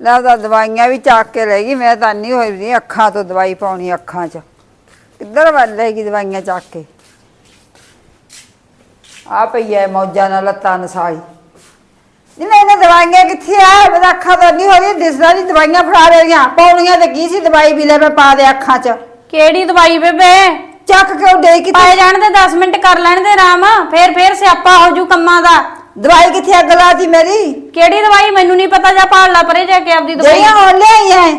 ਲੈ ਤਾਂ ਦਵਾਈਆਂ ਵੀ ਚੱਕ ਕੇ ਲੈ ਗਈ ਮੈਂ ਤਾਂ ਨਹੀਂ ਹੋਈ ਨਹੀਂ ਅੱਖਾਂ ਤੋਂ ਦਵਾਈ ਪਾਉਣੀ ਅੱਖਾਂ 'ਚ। ਕਿੱਧਰ ਵੱਲ ਲੈ ਗਈ ਦਵਾਈਆਂ ਚੱਕ ਕੇ? ਆ ਪਈ ਐ ਮੌਜਾਂ ਨਾਲ ਲੱਤਾਂ ਨਸਾਈ। ਨਹੀਂ ਮੈਂ ਇਹਨਾਂ ਦਵਾਈਆਂ ਕਿੱਥੇ ਆ? ਮੇਰਾ ਅੱਖਾਂ ਤੋਂ ਨਹੀਂ ਹੋ ਰਹੀ ਦਿਸਦਾ ਨਹੀਂ ਦਵਾਈਆਂ ਫੜਾ ਰਹੀਆਂ। ਪਾਉਣੀਆਂ ਤੇ ਕੀ ਸੀ ਦਵਾਈ ਵੀ ਲੈ ਮੈਂ ਪਾ ਦੇ ਅੱਖਾਂ 'ਚ? ਕਿਹੜੀ ਦਵਾਈ ਬੇਬੇ? ਚੱਕ ਕੇ ਉਹ ਦੇ ਕਿਤੇ। ਪਾਏ ਜਾਣ ਦੇ 10 ਮਿੰਟ ਕਰ ਲੈਣ ਦੇ ਆਰਾਮ ਫੇਰ ਫੇਰ ਸਿਆਪਾ ਹੋ ਜੂ ਕੰਮਾਂ ਦਾ। ਦਵਾਈ ਕਿੱਥੇ ਅੱਗ ਲਾਤੀ ਮੇਰੀ? ਕਿਹੜੀ ਦਵਾਈ? ਮੈਨੂੰ ਨਹੀਂ ਪਤਾ ਜਾ ਲਾ ਪਰੇ ਜਾ ਕੇ ਆਪਦੀ ਦਵਾਈ। ਜਿਹੜੀਆਂ ਹੁਣ ਲਿਆਈਆਂ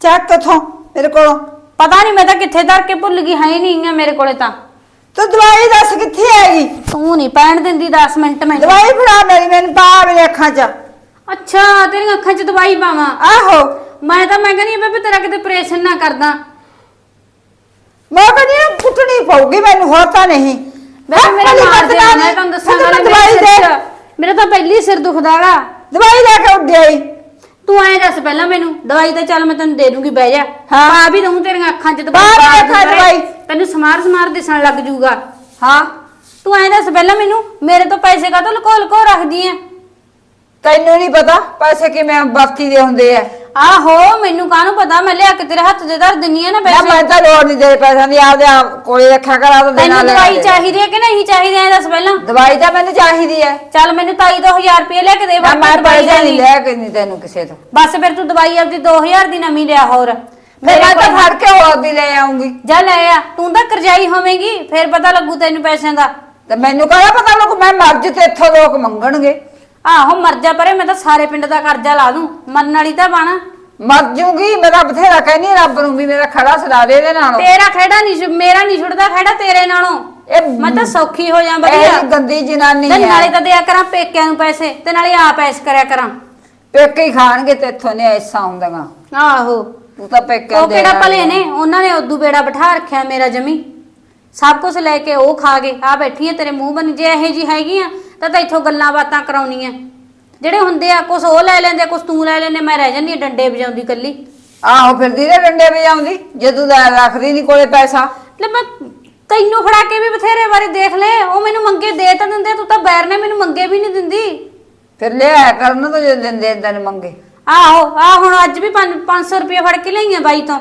ਚੱਕ ਕਿਥੋਂ? ਮੇਰੇ ਕੋਲੋਂ। ਪਤਾ ਨਹੀਂ ਮੈਂ ਤਾਂ ਕਿੱਥੇ ਧਰ ਕੇ ਭੁੱਲ ਗਈ ਹੈ ਹੀ ਨਹੀਂ ਆ ਮੇਰੇ ਕੋਲੇ ਤਾਂ। ਤੂੰ ਦਵਾਈ ਦੱਸ ਕਿੱਥੇ ਹੈਗੀ ਤੂੰ ਨਹੀਂ ਪੈਣ ਦਿੰਦੀ 10 ਮਿੰਟ ਮੈਂ ਦਵਾਈ ਫੜਾ ਮੇਰੀ ਮੈਨੂੰ ਪਾ ਮੇਰੇ ਅੱਖਾਂ 'ਚ। ਅੱਛਾ ਤੇਰੀਆਂ ਅੱਖਾਂ 'ਚ ਦਵਾਈ ਪਾਵਾਂ। ਆਹੋ। ਮੈਂ ਤਾਂ ਮੈਂ ਕਹਿੰਦੀ ਬੇਬੇ ਤੇਰਾ ਕਿਤੇ ਆਪਰੇਸ਼ਨ ਨਾ ਕਰਦਾ। ਮੈਂ ਕਹਿੰਦੀ ਹਾਂ, ਕੁੱਟਣੀ ਪਊਗੀ ਮੈਨੂੰ ਹੋਰ ਤਾਂ ਨਹੀਂ। ਮੇਰੇ ਭਲੀ ਮਾਰ ਮੱਤ ਦੇ ਨਾ ਮੈਂ ਤੁਹਾਨੂੰ ਦੱਸਾਂ ਮੈਨੂੰ ਗੱਲ ਦਵਾਈ ਦੇ। ਮੇਰਾ ਤਾਂ ਪਹਿਲੀ ਸਿਰ ਦੁਖਦਾਗਾ ਦਵਾਈ ਲੈ ਕੇ ਉੱਡ ਆਈ। ਤੂੰ ਐਂ ਦੱਸ ਪਹਿਲਾਂ ਮੈਨੂੰ ਦਵਾਈ ਤਾਂ ਚੱਲ ਮੈਂ ਤੈਨੂੰ ਦੇ ਦੂੰਗੀ ਬਹਿ ਜਾ। ਹਾਂ। ਪਾ ਵੀ ਦਊਂ ਤੇਰੀਆਂ ਅੱਖਾਂ 'ਚ ਪਾ ਦੂੰ ਦਵਾਈ। ਤੈਨੂੰ ਸਮਾਰ ਸਮਾਰ ਦਿਸਣ ਲੱਗ ਜੂਗਾ। ਹਾਂ। ਤੂੰ ਐਂ ਦੱਸ ਪਹਿਲਾਂ ਮੈਨੂੰ ਮੇਰੇ ਤੋਂ ਪੈਸੇ ਕਾਹਤੋਂ ਲੁਕੋ ਲੁਕੋ ਰੱਖਦੀ ਐ? ਤੈਨੂੰ ਨਹੀਂ ਪਤਾ ਪੈਸੇ ਕਿਵੇਂ ਵਰਤੀ ਦੇ ਹੁੰਦੇ ਆ ਆਹੋ ਮੈਨੂੰ ਕਾਹਨੂੰ ਪਤਾ? ਮੈਂ ਲਿਆ ਕੇ ਤੇਰੇ ਹੱਥ ਦੇ ਧਰ ਦਿੰਨੀ ਆ ਨਾ ਨਾ ਪੈਸੇ। ਮੈਂ ਤਾਂ ਲੋੜ ਨਹੀਂ ਦੇ ਪੈਸਿਆਂ ਦੀ ਆਪਦੇ ਆਪ ਕੋਲੇ ਰੱਖਿਆ ਕਰਾ ਤਾਂ ਦੇਣਾ ਤੈਨੂੰ ਲੈਣਾ ਦਵਾਈ ਦੇ। ਚਾਹੀਦੀ ਐ ਕਿ ਨਹੀਂ ਚਾਹੀਦੀ ਐ ਦੱਸ ਪਹਿਲਾਂ। ਦਵਾਈ ਤਾਂ ਮੈਨੂੰ ਚਾਹੀਦੀ ਹੈ ਚੱਲ ਮੈਨੂੰ ਤਾਈ ਤੋਂ 1000 ਰੁਪਏ ਲੈ ਕੇ ਦੇ ਨਾ ਬਾਕੀ ਮੈਂ ਦਵਾਈ ਪੈਸੇ ਨਹੀਂ। ਲੈ ਕੇ ਨਹੀਂ ਤੈਨੂੰ ਕਿਸੇ ਤੋਂ। ਬਸ ਫਿਰ ਤੂੰ ਦਵਾਈ ਆਪਦੀ 2000 ਦੀ ਨਵੀਂ ਲਿਆ ਹੋਰ। ਫਿਰ ਮੈਂ ਤਾਂ ਫੜ ਕੇ ਹੋਰ ਵੀ ਲੈ ਆਉਂਗੀ। ਜਾ ਲੈ ਆ ਤੂੰ ਤਾਂ ਕਰਜਾਈ ਹੋਵੇਂਗੀ ਫਿਰ ਪਤਾ ਲੱਗੂ ਤੈਨੂੰ ਪੈਸਿਆਂ ਦਾ। ਤੇ ਮੈਨੂੰ ਕਹਦਾ ਪਤਾ ਲੋਕ ਮੈਂ ਮਰ ਜੂ ਤੇ ਇੱਥੋਂ ਲੋਕ ਮੰਗਣਗੇ। ਆਹੋ ਮਰ ਜਾ ਪਰੇ ਮੈਂ ਤਾਂ ਸਾਰੇ ਪਿੰਡ ਦਾ ਕਰਜ਼ਾ ਲਾ ਦੂੰ। ਮਰਨ ਵਾਲੀ ਤਾਂ ਬਣ। ਮਰ ਜੂਗੀ ਮੇਰਾ ਬਥੇਰਾ ਕਹਿੰਦੀ ਰੱਬ ਨੂੰ ਵੀ ਮੇਰਾ ਖੜਾ ਛਡਾ ਦੇ ਇਹਦੇ ਨਾਲ। ਤੇਰਾ ਖੇੜਾ ਨਹੀਂ ਛੁ- ਮੇਰਾ ਨਹੀਂ ਛੁੱਟਦਾ ਖੇੜਾ ਤੇਰੇ ਨਾਲੋਂ। ਇਹ ਮੈਂ ਤਾਂ ਸੌਖੀ ਹੋ ਜਾ ਇਹ ਵਧੀਆ ਗੰਦੀ ਜਨਾਨੀ ਤੇ ਨਾਲੇ ਹੈ ਤਾਂ ਦਿਆ ਕਰਾਂ ਪੇਕਿਆਂ ਨੂੰ ਪੈਸੇ ਤੇ ਨਾਲੇ ਆਪ ਐਸ ਕਰਿਆ ਕਰਾਂ। ਪੇਕੇ ਹੀ ਖਾਣਗੇ ਤੇ ਇੱਥੋਂ ਨੇ ਐਸਾ ਆਉਂਦਾਗਾ ਆਹੋ। ਤੂੰ ਤਾਂ ਪੇਕੇ ਉਹ ਕਿਹੜਾ ਭਲੇ ਨੇ? ਉਹਨਾਂ ਨੇ ਉਦੋਂ ਬੇੜਾ ਬਿਠਾ ਰੱਖਿਆ ਮੇਰਾ ਜਮੀ। ਸਭ ਕੁਝ ਲੈ ਕੇ ਉਹ ਖਾ ਗਏ। ਆ ਬੈਠੀ ਆ ਤੇਰੇ ਮੂੰਹ ਬਣ ਜੇ ਇਹੋ ਜੀ ਹੈਗੀ ਆ ਤਾਂ ਤਾਂ ਇੱਥੋਂ ਗੱਲਾਂ ਬਾਤਾਂ ਕਰਾਉਣੀਆਂ। ਜਿਹੜੇ ਹੁੰਦੇ ਆ ਕੁਝ ਉਹ ਲੈ ਲੈਂਦੇ ਕੁਝ ਤੂੰ ਲੈ ਲੈਨੇ ਮੈਂ ਰਹਿ ਜਾਂਦੀ ਆ ਡੰਡੇ ਵਜਾਉਂਦੀ ਕੱਲੀ ਆਹੋ ਫਿਰਦੀ ਰੇ ਡੰਡੇ ਵਜਾਉਂਦੀ ਜੇ ਤੂੰ ਲੈ ਰੱਖਦੀ ਨਹੀਂ ਕੋਲੇ ਪੈਸਾ। ਲੈ ਮੈਂ ਤੈਨੂੰ ਫੜਾ ਕੇ ਵੀ ਬਥੇਰੇ ਵਾਰੀ ਦੇਖ ਲੈ ਉਹ ਮੈਨੂੰ ਮੰਗੇ ਦੇ ਤਾਂ ਦਿੰਦੇ ਤੂੰ ਤਾਂ ਬੈਰ ਨੇ ਮੈਨੂੰ ਮੰਗੇ ਵੀ ਨਹੀਂ ਦਿੰਦੀ। ਫਿਰ ਲਿਆ ਕਰਨ ਤੋਂ ਜੇ ਦਿੰਦੇ ਇਦਾਂ ਨੇ ਮੰਗੇ। ਆਹੋ ਆ ਹੁਣ ਅੱਜ ਵੀ 500 ਰੁਪਏ ਫੜ ਕੇ ਲਈਆਂ ਬਾਈ ਤੋਂ।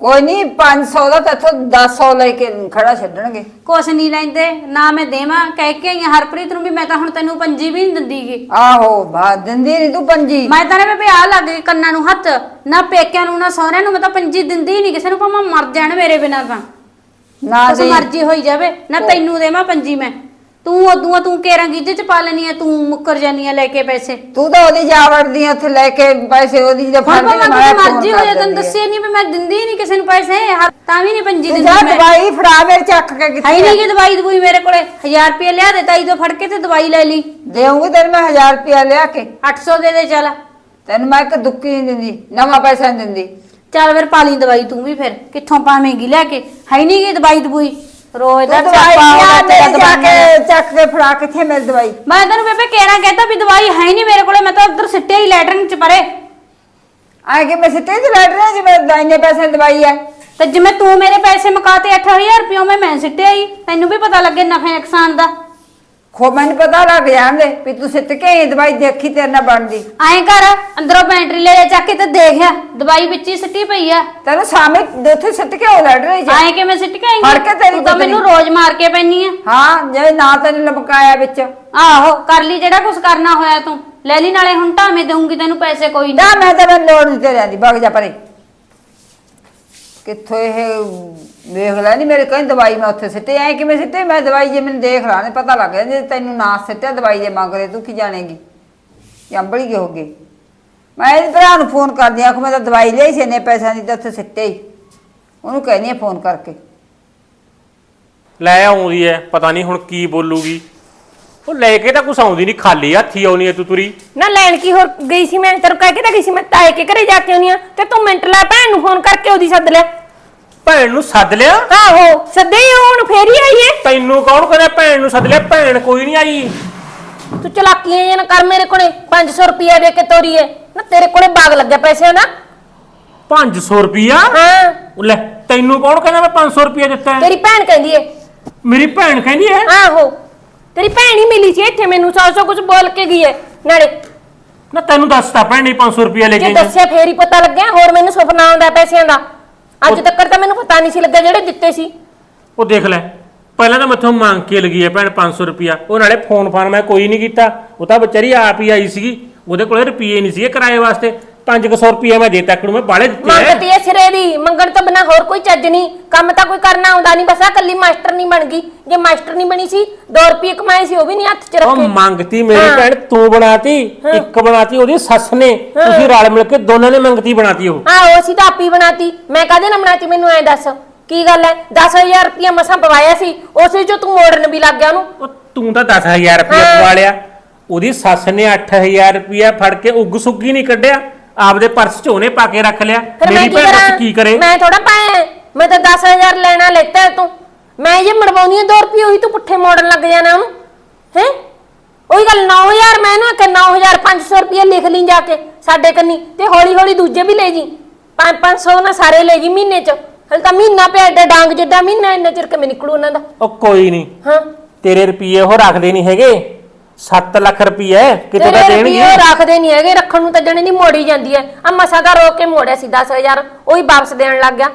ਕੋਈ ਨਹੀਂ 500 ਦਾ ਤੇ ਇੱਥੋਂ 1000 ਲੈ ਕੇ ਖੜਾ ਛੱਡਣਗੇ। ਕੁਛ ਨਹੀਂ ਲੈਂਦੇ ਨਾ ਮੈਂ ਦੇਵਾਂ। ਕਹਿ ਕੇ ਆਈਆਂ ਹਰਪ੍ਰੀਤ ਨੂੰ ਵੀ ਮੈਂ ਤਾਂ ਹੁਣ ਤੈਨੂੰ ਪੰਜੀ ਵੀ ਨਹੀਂ ਦਿੰਦੀਗੀ ਆਹੋ ਬਾ ਦਿੰਦੀ ਨਹੀਂ ਤੂੰ ਪੰਜੀ। ਮੈਂ ਤਾਂ ਨੇ ਵੀ ਆ ਲੱਗ ਗਈ ਕੰਨਾਂ ਨੂੰ ਹੱਥ। ਨਾ ਪੇਕਿਆਂ ਨੂੰ ਨਾ ਸਹੁਰਿਆਂ ਨੂੰ ਮੈਂ ਤਾਂ ਪੰਜੀ ਦਿੰਦੀ ਨਹੀਂ ਕਿਸੇ ਨੂੰ ਭਾਵੇਂ ਮਰ ਜਾਣ ਮੇਰੇ ਬਿਨਾਂ ਤਾਂ। ਨਾ ਦੇ। ਮਰਜ਼ੀ ਹੋਈ ਜਾਵੇ। ਨਾ ਤੈਨੂੰ ਦੇਵਾਂ ਪੰਜੀ ਮੈਂ। ਤੂੰ ਉਦੋਂ ਤੂੰ ਕੇਰਾਂ ਗਿੱਜੇ ਚ ਪਾ ਲੈਣੀ ਆ ਤੂੰ ਮੁੱਕਰ ਜਾਨੀ ਆ ਲੈ ਕੇ ਪੈਸੇ। ਤੂੰ ਤਾਂ ਉਹਦੀ ਜਾ ਵੜਦੀ ਆ ਉੱਥੇ ਲੈ ਕੇ ਪੈਸੇ ਉਹਦੀ ਜੇ ਹੁਣ ਫੜਦੀ ਭਾਵੇਂ ਕੋਈ ਮਰਜ਼ੀ ਹੋ ਜਾ ਤੈਨੂੰ ਦੱਸਿਆ ਨਹੀਂ ਵੀ ਮੈਂ ਦਿੰਦੀ ਨਹੀਂ ਕਿਸੇ ਨੂੰ ਪੈਸੇ ਹਰ- ਤਾਂ ਵੀ ਨਹੀਂ ਪੰਜੀ ਦਿੰਦੀ ਜਾ ਮੈਂ। ਦਵਾਈ ਫੜਾ ਮੇਰੇ ਚੱਕ ਕੇ ਹੈ ਨਹੀਂ ਕਿ ਦਵਾਈ ਦਵਾਈ ਮੇਰੇ ਕੋਲੇ 1000 ਰੁਪਏ ਲਿਆ ਦੇ ਤਾਈ ਤੋਂ ਫੜ ਕੇ ਤੇ ਦਵਾਈ ਲੈ ਲਈ। ਦੇਉਂਗੀ ਤੈਨੂੰ ਮੈਂ 1000 ਰੁਪਇਆ ਲਿਆ ਕੇ। 800 ਦੇ ਦੇ ਚੱਲ। ਤੈਨੂੰ ਮੈਂ ਇੱਕ ਦੁੱਕੀ ਨਹੀਂ ਦਿੰਦੀ ਨਵਾਂ ਪੈਸਾ ਨਹੀਂ ਦਿੰਦੀ। ਚੱਲ ਫਿਰ ਪਾ ਲਈ ਦਵਾਈ ਤੂੰ ਵੀ ਫਿਰ ਕਿੱਥੋਂ ਪਾਵੇਂਗੀ ਲੈ ਕੇ। ਹੈ ਨਹੀਂ ਕਿ ਦਵਾਈ ਦਵਾਈ। ਰੋਜ਼ ਦਾ ਲਿਆ ਹੋਣਾ ਤੇਰਾ ਮੇਰੇ ਜਾ। ਕੇ ਚੱਕ ਕੇ ਫੜਾ ਕਿੱਥੇ ਮਿਲ ਦਵਾਈ। ਮੈਂ ਤੈਨੂੰ ਬੇਬੇ ਕਹਿਣਾ ਕਹਿਤਾ ਵੀ ਦਵਾਈ ਹੈ ਨਹੀਂ ਮੇਰੇ ਕੋਲੇ ਮੈਂ ਤਾਂ ਉਧਰ ਸਿੱਟੇ ਹੀ ਲੈਟਰਿੰਗ ਚ ਪਰੇ। ਆਏ ਕਿ ਮੈਂ ਸਿੱਟੇ ਤੇ ਲੜ ਰਿਹਾ ਜਿਵੇਂ ਦਾਈਨੇ ਪੈਸੇ ਦਵਾਈ ਹੈ। ਤੇ ਜਿਵੇਂ ਤੂੰ ਮੇਰੇ ਪੈਸੇ ਮੁਕਾਤੇ 8000 ਰੁਪਏ ਮੈਂ ਮੈਂ ਸਿੱਟੇ ਆਈ ਤੈਨੂੰ ਵੀ ਪਤਾ ਲੱਗੇ ਨਫੇ ਨੁਕਸਾਨ ਦਾ। ਖੋ ਮੈਨੂੰ ਪਤਾ ਲੱਗ ਜਾਂਦੇ ਵੀ ਤੂੰ ਸਿੱਟ ਕੇ ਆਈ ਦਵਾਈ ਦੇਖੀ ਤੇਰੇ ਨਾਲ ਬਣਦੀ। ਐਂ ਕਰ ਅੰਦਰੋਂ ਬੈਟਰੀ ਲੈ ਜਾ ਚੱਕ ਕੇ ਤੇ ਦੇਖਿਆ ਦਵਾਈ ਵਿੱਚ ਹੀ ਸਿੱਟੀ ਪਈ ਆ। ਤੈਨੂੰ ਸਾਹਮਣੇ ਉੱਥੇ ਸਿੱਟ ਕੇ ਉਹ ਲੜ ਰਹੀ ਜਾ। ਐਂ ਕਿਵੇਂ ਸਿੱਟ ਕੇ ਆਈ ਫੜ ਕੇ ਤੇਰੀ ਤੂੰ ਤਾਂ। ਮੈਨੂੰ ਰੋਜ਼ ਮਾਰ ਕੇ ਪੈਣੀ ਆ। ਹਾਂ ਜੇ ਨਾ ਤੈਨੂੰ ਲਮਕਾਇਆ ਵਿੱਚ। ਆਹੋ ਕਰ ਲਈ ਜਿਹੜਾ ਕੁਝ ਕਰਨਾ ਹੋਇਆ ਤੂੰ। ਲੈ ਲਈ ਨਾਲੇ ਹੁਣ ਢਾਵੇਂ ਦੇਊਂਗੀ ਤੈਨੂੰ ਪੈਸੇ ਕੋਈ ਨਾ। ਨਹੀਂ ਮੈਂ ਤਾਂ ਲੋੜ ਨਹੀਂ ਤੇਰੇ ਦੀ ਭਗ ਜਾ ਪਰੇ। ਕਿੱਥੋਂ ਇਹ ਵੇਖ ਲੈ ਨਹੀਂ ਮੇਰੇ ਕਹਿੰਦੇ ਦਵਾਈ ਮੈਂ ਉੱਥੇ ਸਿੱਟੇ, ਐ ਕਿਵੇਂ ਸਿੱਟੇ? ਮੈਂ ਦਵਾਈ ਜੇ ਮੈਨੂੰ ਦੇਖ ਲਾ ਨੇ ਪਤਾ ਲੱਗ ਜਾਂਦਾ ਜੇ ਤੈਨੂੰ ਨਾ ਸਿੱਟਿਆ ਦਵਾਈ ਜੇ ਮੰਗ ਮੰਗਰੇ ਤੂੰ ਕੀ ਜਾਣੇਗੀ? ਜੰਬੜੀ ਗਏ ਹੋਗੇ ਮੈਂ ਇਹਦੇ ਭਰਾ ਨੂੰ ਫੋਨ ਕਰਦੀ ਆ ਕਿ ਮੈਂ ਤਾਂ ਦਵਾਈ ਲਈ ਸੀ ਨੇ ਪੈਸਿਆਂ ਦੀ ਤਾਂ ਉੱਥੇ ਸਿੱਟੇ ਹੀ। ਉਹਨੂੰ ਕਹਿੰਦੀ ਆ ਫੋਨ ਕਰਕੇ। ਲੈ ਆਉਂਦੀ ਐ, ਪਤਾ ਨਹੀਂ ਹੁਣ ਕੀ ਬੋਲੂਗੀ। ਉਹ ਲੈ ਕੇ ਤਾਂ ਕੁਛ ਆਉਂਦੀ ਨਹੀਂ ਖਾਲੀ ਹੱਥੀ ਆਉਣੀ ਐ ਤੂੰ ਤੁਰੀ। ਨਾ ਲੈਣ ਕੀ ਹੋਰ ਗਈ ਸੀ ਮੈਂ ਤੈਨੂੰ ਕਹਿ ਕੇ ਤਾਂ ਗਈ ਸੀ ਮੈਂ ਤਾਏ ਕੇ ਘਰੇ ਜਾ ਕੇ ਆਉਣੀ ਆ। ਤੇ ਤੂੰ ਮਿੰਟ ਲੈ ਭੈਣ ਨੂੰ ਫੋਨ ਕਰਕੇ ਉਹਦੀ ਸੱਦ ਲੈ ਭੈਣ ਨੂੰ ਸੱਦ ਲਿਆ? ਆਹੋ ਸੱਦੇ ਹੀ ਹੁਣ ਫੇਰ ਹੀ ਆਈ ਏ। ਤੈਨੂੰ ਕੌਣ ਕਹਿੰਦਾ ਭੈਣ ਨੂੰ ਸੱਦ ਲਿਆ? ਭੈਣ ਕੋਈ ਨਹੀਂ ਆਈ। ਤੂੰ ਚਲਾਕੀਆਂ ਨਾ ਕਰ ਮੇਰੇ ਕੋਲੇ 500 ਰੁਪਿਆ ਦੇ ਕੇ ਤੋਰੀ ਏ। ਨਾ ਤੇਰੇ ਕੋਲੇ ਬਾਗ ਲੱਗਿਆ ਪੈਸਿਆਂ ਦਾ। 500 ਰੁਪਿਆ ਹਾਂ। ਉਹ ਲੈ ਤੈਨੂੰ ਕੌਣ ਕਹਿੰਦਾ ਮੈਂ 500 ਰੁਪਿਆ ਦਿੱਤਾ ਹੈ? ਤੇਰੀ ਭੈਣ ਕਹਿੰਦੀ ਏ। ਮੇਰੀ ਭੈਣ ਕਹਿੰਦੀ ਐ ਆਹੋ। ਤੇਰੀ ਭੈਣ ਹੀ ਮਿਲੀ ਸੀ ਇੱਥੇ ਮੈਨੂੰ ਸੌ ਸੌ ਕੁਝ ਬੋਲ ਕੇ ਗਈ ਏ। ਨਾਲੇ ਨਾ ਤੈਨੂੰ ਦੱਸਤਾ ਭੈਣ ਨਹੀਂ 500 ਰੁਪਏ ਲੈ ਜੇ ਕੇ ਜਾ ਦੱਸਿਆ ਫੇਰ ਹੀ ਪਤਾ ਲੱਗਿਆ ਹੋਰ ਮੈਨੂੰ ਸੁਪਨਾ ਆਉਂਦਾ ਪੈਸਿਆਂ ਦਾ। ਅੱਜ ਤੱਕ ਤਾਂ ਮੈਨੂੰ ਪਤਾ ਨਹੀਂ ਸੀ ਲੱਗਾ ਜਿਹੜੇ ਦਿੱਤੇ ਸੀ। ਉਹ ਦੇਖ ਲੈ ਪਹਿਲਾਂ ਤਾਂ ਮੈਥੋਂ ਮੰਗ ਕੇ ਲਗੀ ਹੈ ਭੈਣ 500 ਰੁਪਿਆ ਉਹ ਨਾਲੇ ਫੋਨ ਫਾਨ ਮੈਂ ਕੋਈ ਨਹੀਂ ਕੀਤਾ। ਉਹ ਤਾਂ ਵਿਚਾਰੀ ਆਪ ਹੀ ਆਈ ਸੀਗੀ। ਉਹਦੇ ਕੋਲੇ ਰੁਪਏ ਨਹੀਂ ਸੀਗੇ ਕਿਰਾਏ ਵਾਸਤੇ। 500 ਰੁਪਏ ਮੈਂ ਦੇ ਤੱਕ ਨੂੰ ਮੈਂ ਬਾਲੇ ਦਿੱਤੇ ਐ ਮੰਗਤੀ ਐ ਸਿਰੇ ਦੀ ਮੰਗਣ ਤੋਂ ਬਿਨਾ ਹੋਰ ਕੋਈ ਚੱਜ ਨਹੀਂ। ਕੰਮ ਤਾਂ ਕੋਈ ਕਰਨਾ ਆਉਂਦਾ ਨਹੀਂ ਬਸ ਆ ਕੱਲੀ ਮਾਸਟਰ ਨਹੀਂ ਬਣ ਗਈ। ਜੇ ਮਾਸਟਰ ਨਹੀਂ ਬਣੀ ਸੀ 2 ਰੁਪਏ ਕਮਾਏ ਸੀ ਉਹ ਵੀ ਨਹੀਂ ਹੱਥ 'ਚ ਉਹ ਰੱਖੇ ਮੰਗਤੀ ਮੇਰੀ ਹਾਂ। ਭੈਣ ਤੂੰ ਬਣਾਤੀ ਇੱਕ ਬਣਾਤੀ ਉਹਦੀ ਸੱਸ ਨੇ। ਤੁਸੀਂ ਰਲ ਮਿਲ ਕੇ ਦੋਨਾਂ ਨੇ ਮੰਗਤੀ ਬਣਾਤੀ ਉਹ। ਆਹੋ ਅਸੀਂ ਤਾਂ ਆਪੀ ਬਣਾਤੀ। ਮੈਂ ਕਾਹਦੇ ਨਾਲ ਬਣਾਤੀ ਮੈਨੂੰ ਐ ਦੱਸ। ਕੀ ਗੱਲ ਐ? 10000 ਰੁਪਏ ਮਸਾਂ ਪਵਾਇਆ ਸੀ ਉਸੇ ਚੋਂ ਤੂੰ ਮੋੜਨ ਵੀ ਲੱਗ ਗਿਆ ਉਹਨੂੰ। ਉਹ ਤੂੰ ਤਾਂ 10000 ਰੁਪਏ ਹਾਂ। ਪਵਾ ਲਿਆ। ਉਹਦੀ ਸੱਸ ਨੇ 8000 ਰੁਪਏ ਫੜ ਕੇ ਉੱਗ ਸੁੱਗੀ ਨਹੀਂ ਕੱਢਿਆ। ਆਪਦੇ ਪਰਸ 'ਚ ਉਹਨੇ ਪਾ ਕੇ ਰੱਖ ਲਿਆ। ਫਿਰ ਮੈਂ ਮੇਰੀ ਕੀ ਭੈਣ ਕਰਾਂ? ਕੀ ਕਰੇ? ਮੈਂ ਥੋੜਾ ਪਾਇਆ। ਮੈਂ ਤਾਂ 10000 ਲੈਣਾ ਲੈਤਾ ਹੈ ਤੂੰ। ਮੈਂ ਜੇ ਮੜਵਾਉਣੀ ਹੈ 2 ਰੁਪਏ ਉਹੀ ਤੂੰ ਪੁੱਠੇ ਮੋੜਨ ਲੱਗ ਜਾਣਾ ਉਹਨੂੰ। ਹੈ? ਉਹੀ ਗੱਲ 9000 ਮੈਂ ਨਾ ਕਿ 9500 ਰੁਪਏ ਲਿਖ ਲਈ ਜਾ ਕੇ ਸਾਡੇ ਕੰਨੀ ਤੇ ਹੌਲੀ ਹੌਲੀ ਦੂਜੇ ਵੀ ਲੈ ਜੀ। 5-500 ਨਾ ਸਾਰੇ ਲੈ ਜੀ ਮਹੀਨੇ ਚ। ਹਲ ਤਾਂ ਮਹੀਨਾ ਪਿਆ ਏਡਾ ਡਾਂਗ ਜਿੱਡਾ ਮਹੀਨਾ ਇੰਨਾ ਚਿਰ ਕਿਵੇਂ ਨਿਕਲੂ ਉਹਨਾਂ ਦਾ? ਉਹ ਕੋਈ ਨਹੀਂ। ਹਾਂ। ਤੇਰੇ ਰੁਪਏ ਉਹ ਰੱਖਦੇ ਨਹੀਂ ਹੈਗੇ। 7 ਲੱਖ ਰੁਪਏ ਕਿਤੇ ਤਾਂ ਦੇਣਗੇ। ਉਹ ਰੱਖਦੇ ਨਹੀਂ ਹੈਗੇ ਰੱਖਣ ਨੂੰ ਤਾਂ ਜਣੇ ਦੀ ਮੋੜੀ ਜਾਂਦੀ ਹੈ। ਆ ਮਸਾ ਦਾ ਰੋਕ ਕੇ ਮੋੜਿਆ ਸੀ 10000 ਉਹੀ ਵਾਪਸ ਦੇਣ ਲੱਗ ਗਿਆ।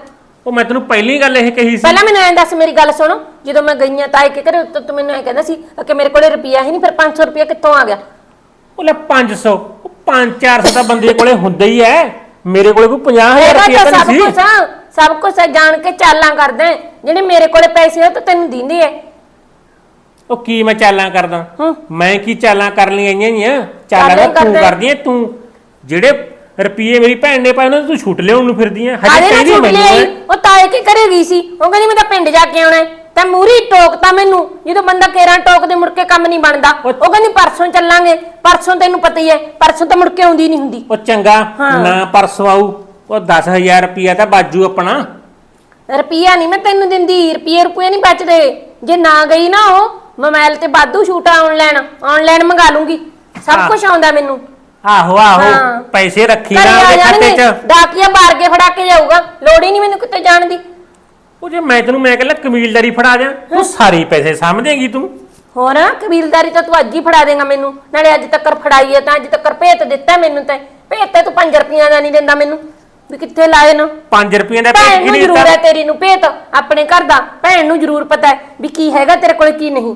ਉਹ ਮੈਂ ਤੈਨੂੰ ਪਹਿਲੀ ਗੱਲ ਇਹ ਕਹੀ ਸੀ। ਪਹਿਲਾਂ ਮੈਨੂੰ ਐਂ ਦੱਸ ਮੇਰੀ ਗੱਲ ਸੁਣ ਜਦੋਂ ਮੈਂ ਗਈਆਂ ਤਾਂ ਇੱਕ ਘਰੇ ਉੱਤੇ ਤੂੰ ਮੈਨੂੰ ਐਂ ਕਹਿੰਦਾ ਸੀ ਕਿ ਮੇਰੇ ਕੋਲੇ ਰੁਪਿਆ ਹੀ ਨਹੀਂ ਫਿਰ 500 ਰੁਪਿਆ ਕਿੱਥੋਂ ਆ ਗਿਆ? ਉਹ ਲੈ 500 ਉਹ 5-400 ਤਾਂ ਬੰਦੇ ਕੋਲੇ ਹੁੰਦਾ ਹੀ ਐ। ਮੇਰੇ ਕੋਲੇ ਕੋਈ 50000 ਹੈਗਾ ਰੁਪਏ ਤਾਂ ਤਾਂ ਸਭ ਨਹੀਂ ਕੁਝ ਸੀ ਸਭ ਕੁਝ ਜਾਣ ਕੇ ਚਾਲਾਂ ਕਰਦਾ। ਹੈ। ਜਿਹੜੇ ਮੇਰੇ ਕੋਲੇ ਪੈਸੇ ਆ ਤਾਂ ਤੈਨੂੰ ਦਿੰਦੇ ਐ। ਉਹ ਕੀ ਮੈਂ ਚਾਲਾਂ ਕਰਦਾ? ਹੂੰ। ਮੈਂ ਕੀ ਚਾਲਾਂ ਕਰ ਲਈਆਂ ਆਈਆਂ ਚਾਲਾਂ ਚਾਲਾਂ ਤਾਂ ਤੂੰ ਕਰਦਾ। ਕਰਦੀ ਐ ਤੂੰ। ਜਿਹੜੇ ਰੁਪਏ ਮੇਰੀ ਭੈਣ ਨੇ ਪਾਏ ਉਹਨਾਂ ਤੋਂ ਤੂੰ ਛੁੱਟ ਲਿਆਉਣ ਨੂੰ ਫਿਰਦੀ ਐ ਆਦੇ ਨਾ ਕਹਿੰਦੀ ਛੁੱਟ ਮੈਨੂੰ ਲਈ। ਉਹ ਤਾਏ ਕੀ ਘਰੇ ਗਈ ਸੀ? ਉਹ ਕਹਿੰਦੀ ਮੈਂ ਤਾਂ ਪਿੰਡ ਜਾ ਕੇ ਆਉਣਾ ਹੈ। ਤਾਂ ਮੂਰੀ ਟੋਕਤਾ ਮੈਨੂੰ। ਜਦੋਂ ਬੰਦਾ ਕੇਰਾਂ ਟੋਕਦੇ ਮੁੜ ਕੇ ਕੰਮ ਨਹੀਂ ਬਣਦਾ। ਉਹ- ਉਹ ਕਹਿੰਦੀ ਪਰਸੋਂ ਚੱਲਾਂਗੇ। ਪਰਸੋਂ ਤੈਨੂੰ ਪਤਾ ਹੀ ਹੈ। ਪਰਸੋਂ ਤਾਂ ਮੁੜ ਕੇ ਆਉਂਦੀ ਨਹੀਂ ਹੁੰਦੀ। ਉਹ ਚੰਗਾ ਹਾਂ। ਨਾ ਪਰਸੋਂ ਆਊ। ਉਹ 10000 ਰੁਪਿਆ ਤਾਂ ਬਾਜੂ ਆਪਣਾ। ਰੁਪਈਆ ਨਹੀਂ ਮੈਂ ਤੈਨੂੰ ਦਿੰਦੀ। ਰੁਪਈਏ ਰੁਪਏ ਨਹੀਂ ਬਚਦੇ। ਜੇ ਨਾ ਗਈ ਨਾ ਉਹ ਮੋਬਾਈਲ ਤੇ ਬਾਦੂ ਸ਼ੂਟ ਆਨਲਾਈਨ ਆਨਲਾਈਨ ਮੰਗਾ ਲੂੰਗੀ। ਸਭ। ਕੁਝ ਆਉਂਦਾ ਮੈਨੂੰ। ਆਹੋ ਆਹੋ। ਪੈਸੇ ਰੱਖੀ ਘਰੇ ਨਾ ਆ ਉਹਦੇ ਖਾਤੇ ਜਾਣਗੇ 'ਚ। ਡਾਕੀਆ ਮਾਰ ਕੇ ਫੜਾ ਕੇ ਜਾਊਗਾ। ਲੋੜ ਹੀ ਨਹੀਂ ਮੈਨੂੰ ਕਿਤੇ ਜਾਣ ਦੀ। ਉਹ ਜੇ ਮੈਂ ਤੈਨੂੰ ਮੈਂ ਕਹਿੰਦਾ ਕਮੀਲਦਾਰੀ ਫੜਾ ਜਾ। ਤੂੰ ਸਾਰੇ ਪੈਸੇ ਸਮਝੇਗੀ ਤੂੰ। ਹੋਰ ਕਬੀਲਦਾਰੀ ਤਾਂ ਤੂੰ ਅੱਜ ਹੀ ਫੜਾ ਦੇਗਾ ਮੈਨੂੰ। ਨਾਲੇ ਅੱਜ ਤੱਕ ਫੜਾਈ ਹੈ ਤਾਂ ਅੱਜ ਤੱਕ ਭੇਤ ਦਿੱਤਾ ਮੈਨੂੰ ਤੇ। ਭੇਤ ਤੇ ਤੂੰ 5 ਰੁਪਈਆ ਦਾ ਨਹੀਂ ਦਿੰਦਾ ਮੈਨੂੰ। ਵੀ ਕਿੱਥੇ ਲਾਏ ਨਾ? 5 ਰੁਪਏ ਦਾ ਭੈਣ ਕੀ ਨੂੰ ਨਹੀਂ ਜ਼ਰੂਰ ਹੈ ਤੇਰੀ ਨੂੰ ਭੇਤ ਆਪਣੇ ਘਰ ਦਾ। ਭੈਣ ਨੂੰ ਜ਼ਰੂਰ ਪਤਾ ਹੈ ਵੀ ਕੀ ਹੈਗਾ ਤੇਰੇ ਕੋਲ ਕੀ ਨਹੀਂ।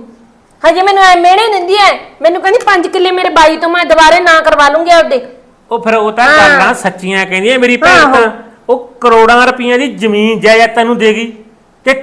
ਹਜੇ ਮੈਨੂੰ ਐ ਮਿਹਣੇ ਦਿੰਦੀ ਐ। ਮੈਨੂੰ ਕਹਿੰਦੀ 5 ਕਿੱਲੇ ਮੇਰੇ ਬਾਈ ਤੋਂ ਮੈਂ ਦੁਬਾਰੇ ਨਾ ਕਰਵਾ ਲੂੰਗੀ ਆਪਦੇ। ਉਹ ਫਿਰ ਉਹ ਤਾਂ। ਗੱਲਾਂ ਸੱਚੀਆਂ ਕਹਿੰਦੀਆਂ ਮੇਰੀ ਭੈਣ। ਤਾਂ। ਉਹ ਕਰੋੜਾਂ ਰੁਪਈਆਂ ਦੀ ਜ਼ਮੀਨ ਜਾਇਦਾਦ ਤੈਨੂੰ ਦੇਗੀ ਤੇ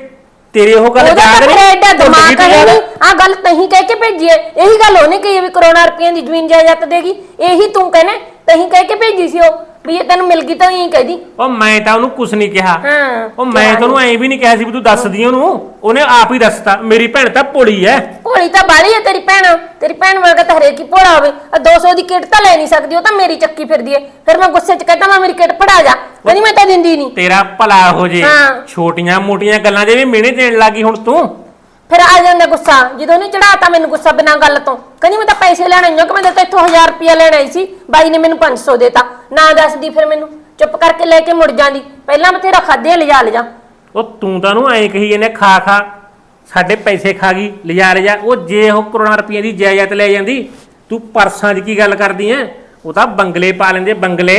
ਤੇਰੇ ਉਹ ਗੱਲ ਯਾਦ ਨਹੀਂ? ਐਡਾ ਦਿਮਾਗ ਹੈ? ਨਹੀਂ। ਆ ਗੱਲ ਤਹੀਂ ਕਹਿ ਕੇ ਭੇਜੀ ਐ। ਇਹੀ ਗੱਲ ਉਹਨੇ ਕਹੀ ਵੀ ਕਰੋਨਾ ਰੁਪਈਆਂ ਦੀ ਜ਼ਮੀਨ ਜਾਇਦਾਦ ਦੇਗੀ ਇਹੀ ਤੂੰ ਕਹਿੰਦਾ ਤਹੀਂ ਕਹਿ ਕੇ ਭੇਜੀ ਸੀ ਉਹ। ਵੀ ਇਹ ਤੈਨੂੰ ਮਿਲ ਗਈ ਤਾਂ ਇਹੀ ਕਹਿਦੀ ਉਹ ਮੈਂ ਤਾਂ ਉਹਨੂੰ ਕੁਝ ਨਹੀਂ ਕਿਹਾ। ਹਾਂ ਉਹ ਮੈਂ ਤੈਨੂੰ ਐਂ ਵੀ ਨਹੀਂ ਕਿਹਾ ਸੀ ਵੀ ਤੂੰ ਦੱਸਦੀ ਉਹਨੂੰ। ਉਹਨੇ ਆਪ ਹੀ ਦੱਸਤਾ ਮੇਰੀ ਭੈਣ ਤਾਂ ਭੋਲੀ ਐ। ਭੋਲੀ ਤਾਂ ਬਾਲੀ ਹੈ ਤੇਰੀ ਭੈਣ। ਤੇਰੀ ਭੈਣ ਵਰਗਾ ਤਾਂ ਹਰੇਕ ਹੀ ਭੋਲਾ ਹੋਵੇ। ਆ 200 ਦੀ ਕਿੱਟ ਤਾਂ ਲੈ ਨਹੀਂ ਸਕਦੀ ਉਹ ਤਾਂ ਮੇਰੀ ਚੱਕੀ ਫਿਰਦੀ ਹੈ ਫਿਰ ਮੈਂ ਗੁੱਸੇ 'ਚ ਕਹਿੰਦਾ ਮੈਂ ਮੇਰੀ ਕਿੱਟ ਫੜਾ ਜਾ। ਕਹਿੰਦੀ ਮੈਂ ਤਾਂ ਦਿੰਦੀ ਨਹੀਂ। ਤੇਰਾ ਭਲਾ ਹੋ ਜੇ। ਛੋਟੀਆਂ ਮੋਟੀਆਂ ਗੱਲਾਂ ਦੇ ਵੀ ਮਿਹਣੇ ਦੇਣ ਲੱਗੀ ਹੁਣ ਤੂੰ। ਫਿਰ ਆ ਜਾਂਦਾ ਗੁੱਸਾ। ਜਦੋਂ ਉਹਨੇ ਚੜਾਤਾ ਮੈਨੂੰ ਗੁੱਸਾ ਬਿਨਾਂ ਗੱਲ ਤੋਂ, ਕਹਿੰਦੀ ਮੈਂ ਤਾਂ ਪੈਸੇ ਲੈਣ ਆਈ ਹਾਂ ਕਿ ਮੈਂ ਤਾਂ ਇੱਥੋਂ 1000 ਰੁਪਇਆ ਲੈਣ ਆਈ ਸੀ, ਬਾਈ ਨੇ ਮੈਨੂੰ 500 ਦੇਤਾ। ਨਾ ਦੱਸਦੀ ਫਿਰ ਮੈਨੂੰ, ਚੁੱਪ ਕਰਕੇ ਲੈ ਕੇ ਮੁੜ ਜਾਂਦੀ। ਪਹਿਲਾਂ ਬਥੇਰਾ ਖਾਦੇ ਲਿਜਾ ਲਿਜਾ ਉਹ ਤੂੰ ਤਾਂ ਉਹਨੂੰ ਐਂ ਕਹੀ ਇਹਨੇ ਖਾ ਖਾ। ਸਾਡੇ ਪੈਸੇ ਖਾ ਗਈ, ਲਿਜਾ ਲਿਜਾ ਉਹ ਜੇ ਉਹ ਕਰੋੜਾਂ ਰੁਪਈਆ ਦੀ ਜਾਇਦਾਦ ਲੈ ਜਾਂਦੀ, ਤੂੰ ਪਰਸਾਂ 'ਚ ਕੀ ਗੱਲ ਕਰਦੀ ਐ? ਉਹ ਤਾਂ ਬੰਗਲੇ ਪਾ ਲੈਂਦੇ, ਬੰਗਲੇ।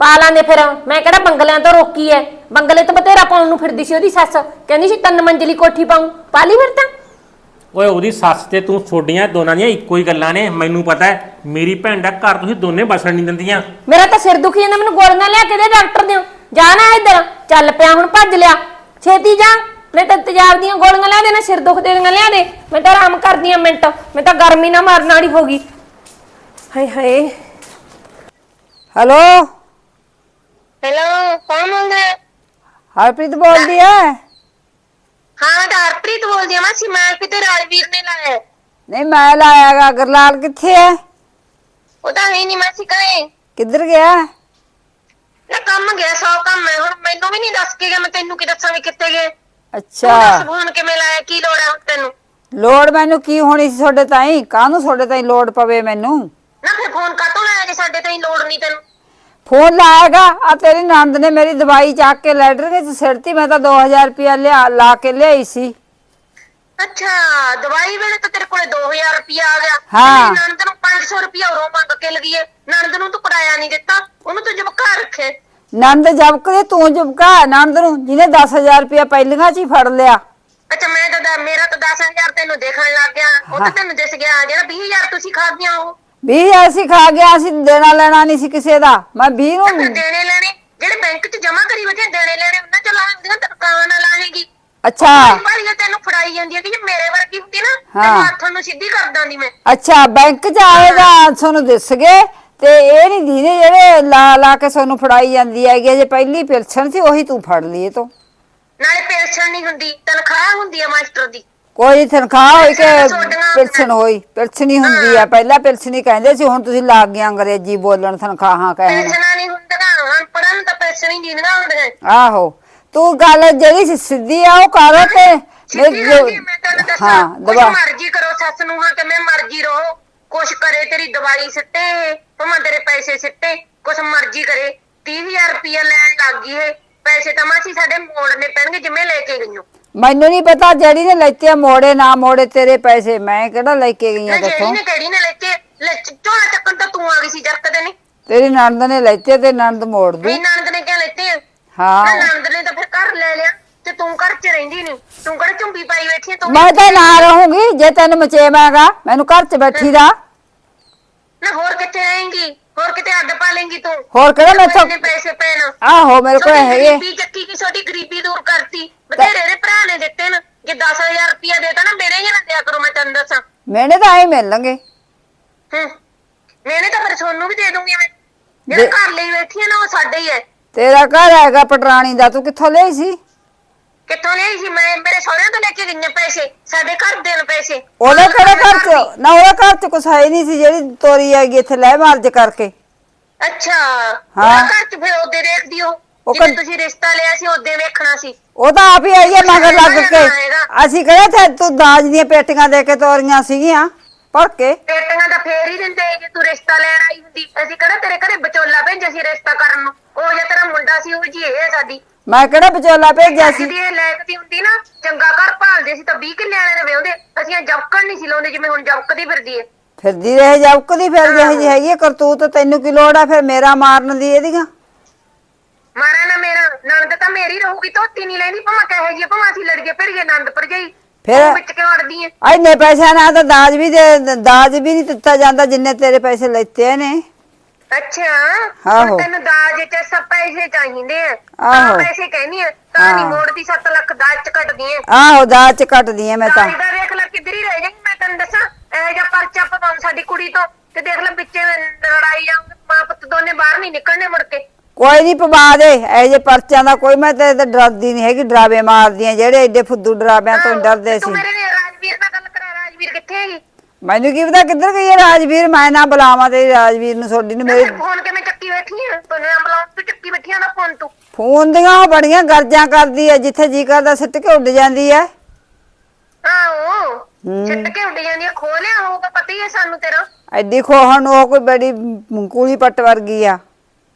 ਪਾ ਲਾਂਦੇ ਫਿਰ। ਮੈਂ ਕਿਹੜਾ ਬੰਗਲਿਆਂ ਤੋਂ ਰੋਕੀ ਐ? ਬੰਗਲੇ ਤਾਂ ਬਥੇਰਾ ਪਾਉਣ ਨੂੰ ਫਿਰਦੀ ਸੀ ਉਹਦੀ ਸੱਸ। ਕਹਿੰਦੀ ਸੀ ਤਿੰਨ ਮੰਜ਼ਲੀ ਕੋਠੀ ਪਾਉਂ। ਪਾ ਲਈ ਫਿਰ ਤਾਂ। ਓਏ ਉਹਦੀ ਸੱਸ ਤੇ ਤੂੰ ਛੋਡੀਆਂ ਦੋਨਾਂ ਦੀਆਂ ਇੱਕੋ ਹੀ ਗੱਲਾਂ ਨੇ। ਮੈਨੂੰ ਪਤਾ ਹੈ ਮੇਰੀ ਭੈਣ ਦਾ ਘਰ ਤੁਸੀਂ ਦੋਨੇ ਬਸਣ ਨਹੀਂ ਦਿੰਦੀਆਂ। ਮੇਰਾ ਤਾਂ ਸਿਰ ਦੁਖੀ ਜਾਂਦਾ ਮੈਨੂੰ ਗੋਲੀਆਂ ਲਿਆ ਕੇ ਦੇ ਡਾਕਟਰ ਦਿਓ। ਜਾ ਨਾ ਇੱਧਰ। ਚੱਲ ਪਿਆ ਹੁਣ ਭੱਜ ਲਿਆ। ਛੇਤੀ ਜਾ ਮੈਂ ਤਾਂ ਤੇਜ਼ਾਬ ਦੀਆਂ ਗੋਲੀਆਂ ਲਿਆ ਦੇ ਨਾ ਸਿਰ ਦੁਖ ਦੇ ਦੀਆਂ ਲਿਆ ਦੇ। ਮੈਂ ਤਾਂ ਆਰਾਮ ਕਰਦੀ ਆ ਮਿੰਟ। ਮੈਂ ਤਾਂ ਗਰਮੀ ਨਾ ਮਾਰਨ ਵਾਲੀ ਹੋ ਗਈ। ਹਾਏ ਹਾਏ। ਹੈਲੋ? ਹੈਲੋ ਕੌਣ ਬੋਲਦਾ ਹੈ? ਹਰਪ੍ਰੀਤ ਬੋਲਦੀ ਐ ਹਾਂ ਤਾਂ ਹਰਪ੍ਰੀਤ ਬੋਲਦੀ ਆ ਮਾਸੀ ਮੈਂ ਕਿਤੇ ਰਾਜਵੀਰ ਨੇ ਲਾਇਆ ਹੈ। ਨਹੀਂ ਮੈਂ ਲਾਇਆਗਾ ਗਰਲਾਲ ਕਿੱਥੇ ਐ ਉਹ ਤਾਂ ਹੈ ਨਹੀਂ ਮਾਸੀ ਕਹੇ। ਕਿੱਧਰ ਗਿਆ ਨਾ ਕੰਮ ਗਿਆ ਸੌ ਕੰਮ ਹੈ ਹੁਣ ਮੈਨੂੰ ਵੀ ਨਹੀਂ ਦੱਸ ਕੇ ਗਿਆ ਮੈਂ ਤੈਨੂੰ ਕੀ ਦੱਸਾਂ ਵੀ ਕਿੱਥੇ ਗਏ ਤੂੰ ਅੱਛਾ। ਦੱਸ ਫੋਨ ਕਿਵੇਂ ਲਾਇਆ ਕੀ ਲੋੜ ਹੁਣ ਤੈਨੂੰ? ਲੋੜ ਮੈਨੂੰ ਕੀ ਹੋਣੀ ਸੀ ਤੁਹਾਡੇ ਤਾਈਂ? ਕਾਹਨੂੰ ਤੁਹਾਡੇ ਤਾਈਂ ਲੋੜ ਪਵੇ ਮੈਨੂੰ? ਨਾ ਫਿਰ ਫੋਨ ਕਾਤੋਂ ਲਾਇਆ ਜੇ ਸਾਡੇ ਤਾਂ ਹੀ ਲੋੜ ਨਹੀਂ ਤੈਨੂੰ? ਫੋਨ ਲਾਏਗਾ ਆ ਤੇਰੀ ਨੰਦ ਨੇ ਮੇਰੀ ਦਵਾਈ ਚੱਕ ਕੇ ਲੈਟਰ ਵਿੱਚ ਸਿਰਤੀ ਮੈਂ ਤਾਂ 2000 ਰੁਪਇਆ ਲਿਆ ਲਾ ਕੇ ਲਿਆਈ ਸੀ। ਅੱਛਾ ਦਵਾਈ ਵੇਲੇ ਤਾਂ ਤੇਰੇ ਕੋਲੇ 2000 ਰੁਪਇਆ ਆ ਗਿਆ। ਹਾਂ। ਨਣਦ ਨੂੰ 500 ਰੁਪਇਆ ਉਰੋਂ ਮੰਗ ਕੇ ਲਗੀ ਏ। ਨਣਦ ਨੂੰ ਤੂੰ ਕਿਰਾਇਆ ਨਹੀਂ ਦਿੱਤਾ ਉਹਨੂੰ ਤੂੰ ਜਬਕਾ ਰੱਖੇ। ਨੰਦ ਜਬਕਦੇ ਤੂੰ ਜਬਕਾ ਨੰਦ ਨੂੰ ਜਿਹਨੇ 10000 ਰੁਪਇਆ ਪਹਿਲੀਆਂ ਚ ਹੀ ਫੜ ਲਿਆ। ਅੱਛਾ ਮੈਂ ਤਾਂ ਦ- ਮੇਰਾ ਤਾਂ 10000 ਤੈਨੂੰ ਦੇਖਣ ਲੱਗ ਗਿਆ। ਉਹ ਤਾਂ ਤੈਨੂੰ ਦਿਸ ਗਿਆ ਜਿਹੜਾ 20000 ਤੁਸੀਂ ਖਾਦੀਆਂ ਉਹ। ਵੀਹ ਅਸੀਂ ਖਾ ਗਿਆ ਅਸੀਂ ਦੇਣਾ ਲੈਣਾ ਨਹੀਂ ਸੀ ਕਿਸੇ ਦਾ। ਮੈਂ 20 ਤੇ ਫਿਰ ਨੂੰ ਦੇਣੇ ਲੈਣੇ ਜਿਹੜੇ ਬੈਂਕ 'ਚ ਜਮਾ ਕਰੀ ਬੈਠੇ ਆ, ਦੇਣੇ ਲੈਣੇ ਉਹਨਾਂ ਚ ਲਾਉਂਦੀਆਂ ਤਨਖਾਹਾਂ ਨਾਲ ਲਾਹੇਗੀ ਅੱਛਾ। ਭਾਈ ਤੈਨੂੰ ਫੜਾਈ ਜਾਂਦੀ ਹੈ ਕਿ ਜੇ ਮੇਰੇ ਵਰਗੀ ਹੁੰਦੀ ਨਾ ਹਾਂ। ਤੈਨੂੰ ਹੱਥਾਂ ਨੂੰ ਸਿੱਧੀ ਕਰ ਦਾਂਦੀ ਮੈਂ। ਅੱਛਾ ਬੈਂਕ ਚ ਆਏਗਾ ਤੁਹਾਨੂੰ ਦਿਸ ਗਏ ਤੇ ਇਹ ਨਹੀਂ ਦੀਨੇ ਜਿਹੜੇ ਲਾ ਲਾ ਕੇ ਤੁਹਾਨੂੰ ਫੜਾਈ ਜਾਂਦੀ ਹੈਗੀ ਜੇ ਪਹਿਲੀ ਪਿਲਸਣ ਸੀ ਉਹੀ ਤੂੰ ਫੜ ਲਈ ਇਹ ਤੋਂ। ਨਾਲੇ ਪੈਨਸ਼ਨ ਨਹੀਂ ਹੁੰਦੀ ਤਨਖਾਹ ਹੁੰਦੀ ਹੈ ਮਾਸਟਰ ਦੀ। ਕੋਈ ਤਨਖਾਹ ਹੋਈ ਕਿ ਪਿਲਸਣ ਹੋਈ? ਪਿਲਸਣ ਹੁੰਦੀ ਆ। ਪਹਿਲਾਂ ਪਿਲਸਣ ਕਹਿੰਦੇ ਸੀ ਹੁਣ ਤੁਸੀਂ ਲੱਗ ਗਏ ਅੰਗਰੇਜ਼ੀ ਬੋਲਣ ਤਨਖਾਹਾਂ ਕਹਿਣ। ਪੈਨਸ਼ਨਾਂ ਨਹੀਂ ਹੁੰਦੀਆਂ ਅਨਪੜ੍ਹਾਂ ਨੂੰ ਤਾਂ ਪੈਨਸ਼ਨ ਹੀ ਨਹੀਂ ਦਿੰਦੀਆਂ ਹੁੰਦੀਆਂ ਆਹੋ। ਤੂੰ ਗੱਲ ਜਿਹੜੀ ਸੀ ਸਿੱਧੀ ਆ ਉਹ ਕਰ ਤੇ ਸਿੱਧੀ ਮੈਂ ਤੈਨੂੰ ਦੱਸਾਂ। ਹਾਂ ਕੁਛ ਦਵਾ। ਮਰਜ਼ੀ ਕਰੋ ਸੱਸ ਨੂੰ ਹਾਂ ਕਿਵੇਂ ਮਰਜ਼ੀ ਰਹੋ। ਕੁਛ ਕਰੇ ਤੇਰੀ ਦਵਾਈ ਸਿੱਟੇ ਭਾਵੇਂ ਤੇਰੇ ਪੈਸੇ ਸਿੱਟੇ ਕੁਛ ਮਰਜ਼ੀ ਕਰੇ। 30000 ਰੁਪਇਆ ਲੈਣ ਲੱਗ ਗਈ ਏ। ਪੈਸੇ ਤਾਂ ਮਾਸੀ ਸਾਡੇ ਮੋੜਨੇ ਪੈਣਗੇ ਜਿਵੇਂ ਲੈ ਕੇ ਗਈਓ ਮੈਨੂੰ ਨਹੀਂ ਪਤਾ ਜਿਹੜੀ ਨੇ ਲੈਤੇ ਮੋੜੇ ਨਾ ਮੋੜੇ ਤੇਰੇ ਪੈਸੇ। ਮੈਂ ਕਿਹੜਾ ਲੈ ਕੇ ਗਈ ਨਾ ਆ ਜਿਹੜੀ ਦੱਸੋ? ਨੇ ਕਿਹੜੀ ਨੇ ਲੈ ਕੇ ਲੈ ਝੋਲਾ ਚੱਕਣ ਤਾਂ ਤੂੰ ਆ ਗਈ ਸੀ ਜਰਕਦੇ ਨੇ। ਤੇਰੀ ਨਣਦ ਨੇ ਲੈਤੇ ਤੇ ਨਣਦ ਮੋੜ ਦੂ। ਨੰਦ ਨੇ ਕਿਹਾ ਲੈਤੇ ਆ? ਨਾ ਹਾਂ ਨੰਦ ਨੇ ਤਾਂ ਫਿਰ ਘਰ ਲੈ ਲਿਆ ਤੇ ਤੂੰ ਘਰ 'ਚ ਰਹਿੰਦੀ ਨਹੀਂ ਤੂੰ ਕਿਹੜਾ ਝੁੰਬੀ ਪਾਈ ਬੈਠੀ ਆਂ ਤੂੰ ਮੈਂ ਤਾਂ ਨਾ ਰਹੂੰਗੀ ਜੇ ਤੈਨੂੰ ਮਚੇਵਾਂਗਾ ਮੈਨੂੰ ਘਰ 'ਚ ਬੈਠੀ ਦਾ ਨਾ ਹੋਰ ਕਿੱਥੇ ਰਹੇਂਗੀ ਹੋਰ ਕਿਤੇ ਅੱਡ ਪਾ ਲੇਂਗੀ ਤੂੰ? ਹੋਰ ਕਿਹੜਾ ਮੈਥੋਂ ਇੰਨੇ ਪੈਸੇ ਪੈਣ। ਆਹੋ ਮੇਰੇ ਕੋਲ ਛੋਟੀ ਹੈਗੇ। ਗਰੀਬੀ ਚੱਕੀ ਕੀ ਛੋਟੀ ਗਰੀਬੀ ਦੂਰ ਕਰਤੀ। ਬਥੇਰੇ ਦੇ ਭਰਾ ਨੇ ਦਿੱਤੇ ਨਾ। ਜੇ 10000 ਰੁਪਇਆ ਦੇਤਾ ਨਾ ਮੇਰੇ ਹੀ ਨਾ ਦਿਆ ਕਰੋ ਮੈਂ ਤੈਨੂੰ ਦੱਸਾਂ। ਮੈਨੇ ਤਾਂ ਐ ਮਿਲਣਗੇ ਹੂੰ। ਮੈਨੇ ਤਾਂ ਫਿਰ ਸੋਨੂੰ ਵੀ ਦੇ ਦੂੰਗੀ ਮੈਂ। ਜਿਹੜਾ ਦੇ- ਘਰ ਲਈ ਬੈਠੀ ਹੈ ਨਾ ਉਹ ਸਾਡੇ ਹੀ ਹੈ ਤੇਰਾ ਘਰ ਹੈਗਾ ਪਟਰਾਣੀ ਦਾ ਤੂੰ ਕਿੱਥੋਂ ਲਈ ਸੀ? ਕਿੱਥੋਂ ਲਈ ਸੀ? ਮੈਂ ਮੇਰੇ ਸਹੁਰਿਆਂ ਤੋਂ ਲੈ ਕੇ ਗਈਆਂ ਪੈਸੇ ਸਾਡੇ ਘਰ ਦੇ ਨੇ ਪੈਸੇ। ਉਹਦੇ ਕਿਹੜੇ ਘਰ। 'ਚ? ਨਾ ਉਹਦੇ ਘਰ 'ਚ ਕੁਛ ਹੈ ਹੀ ਨਹੀਂ ਸੀ ਜਿਹੜੀ ਤੋਰੀ ਹੈਗੀ ਇੱਥੇ ਲੈ ਮਾਰਜ ਕਰਕੇ। ਅੱਛਾ ਹਾਂ। ਹਾਂ ਘਰ ਚ ਫਿਰ ਉਹਦੇ ਦੇਖਦੀ ਹੋ ਉਹ ਕਦ- ਤੁਸੀਂ ਰਿਸ਼ਤਾ ਲਿਆ ਸੀ ਉਹਦੇ ਵੇਖਣਾ ਸੀ। ਉਹ ਤਾਂ ਆਪ ਹੀ ਆਈ ਹੈ ਮਗਰ ਲੱਗ ਕੇ। ਅਸੀਂ ਕਿਹੜੇ ਤੇ ਤੂੰ ਦਾਜ ਦੀਆਂ ਪੇਟੀਆਂ ਦੇ ਕੇ ਤੋਰੀਆਂ ਸੀਗੀਆਂ ਭਰ ਕੇ। ਪੇਟੀਆਂ ਤਾਂ ਫੇਰ ਹੀ ਦਿੰਦੇ ਜੇ ਤੂੰ ਰਿਸ਼ਤਾ ਲੈਣ ਆਈ ਹੁੰਦੀ। ਅਸੀਂ ਕਿਹੜਾ ਤੇਰੇ ਘਰੇ ਵਿਚੋਲਾ ਭੇਜਿਆ ਸੀ ਰਿਸ਼ਤਾ ਕਰਨ ਨੂੰ? ਉਹ ਜੇ ਤੇਰਾ ਮੁੰਡਾ ਸੀ ਉਹ ਜੀ ਇਹ ਸਾਡੀ। ਮੈਂ ਕਿਹੜਾ ਵਿਚੋਲਾ ਭੇਜਿਆ ਸੀ? ਇਹ ਲੈਕ ਦੀ ਹੁੰਦੀ ਨਾ ਚੰਗਾ ਘਰ ਭਾਲਦੇ ਸੀ ਤਾਂ 20 ਕਿੱਲੇ ਵਾਲੇ ਨੇ ਵਿਆਹੁੰਦੇ। ਅਸੀਂ ਇਹ ਜਬਕਣ ਨਹੀਂ ਸੀ ਲਾਉਂਦੇ ਜਿਵੇਂ ਹੁਣ ਜਬਕਦੀ ਫਿਰਦੀ ਏ। ਫਿਰਦੀ ਰਹੇ ਜਬਕਦੀ ਫਿਰ ਜਿਹੀ ਜਿਹੀ ਹੈਗੀ ਆ ਕਰਤੂਤ ਤੈਨੂੰ ਕੀ ਲੋੜ ਆ ਫਿਰ ਮੇਰਾ ਮਾਰਨ ਦੀ ਇਹਦੀਆਂ? ਮਾਰਾ ਨਾ ਮੇਰਾ ਨੰਦ ਤਾਂ ਮੇਰੀ ਰਹੂਗੀ ਧੋਤੀ ਨਹੀਂ ਲੈਣੀ ਭਾਵੇਂ ਕਹੇ ਜੀ ਭਾਵੇਂ ਅਸੀਂ ਲੜੀਏ ਭਿੜੀਏ ਨੰਦ ਭਰਜਾਈ ਫਿਰ- ਤੂੰ ਵਿੱਚ ਕਿਉਂ ਅੜਦੀ ਏ। ਇੰਨੇ ਪੈਸਿਆਂ ਨਾਲ ਤਾਂ ਦਾਜ ਵੀ ਦੇ ਦਾਜ ਵੀ ਨਹੀਂ ਦਿੱਤਾ ਜਾਂਦਾ ਜਿੰਨੇ ਤੇਰੇ ਪੈਸੇ ਲੈਤੇ ਨੇ ਅੱਛਾ ਆਹੋ। ਹੁਣ ਤੈਨੂੰ ਦਾਜ ਚ ਸਭ ਪੈਸੇ ਚਾਹੀਦੇ ਆ। ਆਹੋ। ਤਾਂ ਪੈਸੇ ਕਹਿਨੀ ਆ ਤਾਂ ਨਹੀਂ ਹਾਂ। ਮੋੜਦੀ 7 ਲੱਖ ਦਾਜ ਚ ਕੱਟਦੀ ਏ ਆਹੋ ਦਾਜ ਚ ਕੱਟਦੀ ਐ ਮੈਂ ਤਾਂ। ਦਾਜ ਦਾ ਦੇਖ ਲੈ ਕਿੱਧਰ ਹੀ ਰਹਿ ਜਾਏਗੀ ਮੈਂ ਤੈਨੂੰ ਦੱਸਾਂ ਇਹ ਜਿਹਾ ਪਰਚਾ ਪਵਾਉਂ ਸਾਡੀ ਕੁੜੀ ਤੋਂ। ਤੇ ਦੇਖ ਲੈ ਵਿੱਚੇ ਲੜਾਈ ਆਉਂਗੇ ਮਾਂ ਪੁੱਤ ਦੋਨੇ ਬਾਹਰ ਨਹੀਂ ਨਿਕਲਣੇ ਮੁੜ ਕੇ। ਕੋਈ ਨਹੀਂ ਪਵਾ ਦੇ ਇਹ ਜੇ ਪਰਚਿਆਂ ਦਾ ਕੋਈ ਮੈਂ ਤੇ ਤੇ ਡਰਦੀ ਨਹੀਂ ਹੈਗੀ ਡਰਾਵੇ ਮਾਰਦੀਆਂ ਜਿਹੜੇ ਐਡੇ ਫੁੱਦੂ ਡਰਾਵਿਆਂ ਤੋਂ ਡਰਦੇ ਤੂੰ ਸੀ ਮੇਰੇ ਨਾਲ ਰਾਜਵੀਰ ਨਾਲ ਗੱਲ ਕਰਾ ਰਾਜਵੀਰ ਕਿੱਥੇ ਹੈਗੀ? ਮੈਨੂੰ ਕੀ ਪਤਾ ਕਿੱਧਰ ਗਈ ਹੈ ਰਾਜਵੀਰ ਮੈਂ ਨਾ ਬੁਲਾਵਾਂ ਤੇ ਰਾਜਵੀਰ ਨੂੰ ਛੋਡੀ ਨੂੰ ਮੇਰੇ ਫੋਨ ਕਿਵੇਂ ਚੱਕੀ ਬੈਠੀ ਆ ਤੂੰ ਨਾ ਬੁਲਾਉਂ ਤੂੰ ਚੱਕੀ ਬੈਠੀ ਆ ਨਾ ਫੋਨ ਤੂੰ। ਫੋਨ ਦੀਆਂ ਉਹ ਬੜੀਆਂ ਗਰਜਾਂ ਕਰਦੀ ਐ ਜਿੱਥੇ ਜੀ ਕਰਦਾ ਸਿੱਟ ਕੇ ਉੱਡ ਜਾਂਦੀ ਐ ਆਹੋ ਛੱਡ ਕੇ ਉੱਡ ਜਾਂਦੀ ਆ ਖੋ ਲਿਆ ਹੋਊਗਾ ਪਤਾ ਹੀ ਹੈ ਸਾਨੂੰ ਤੇਰਾ। ਐਡੀ ਖੋਹਣ ਉਹ ਕੋਈ ਬੜੀ ਕੂਲੀ ਪੱਟ ਵਰਗੀ ਆ।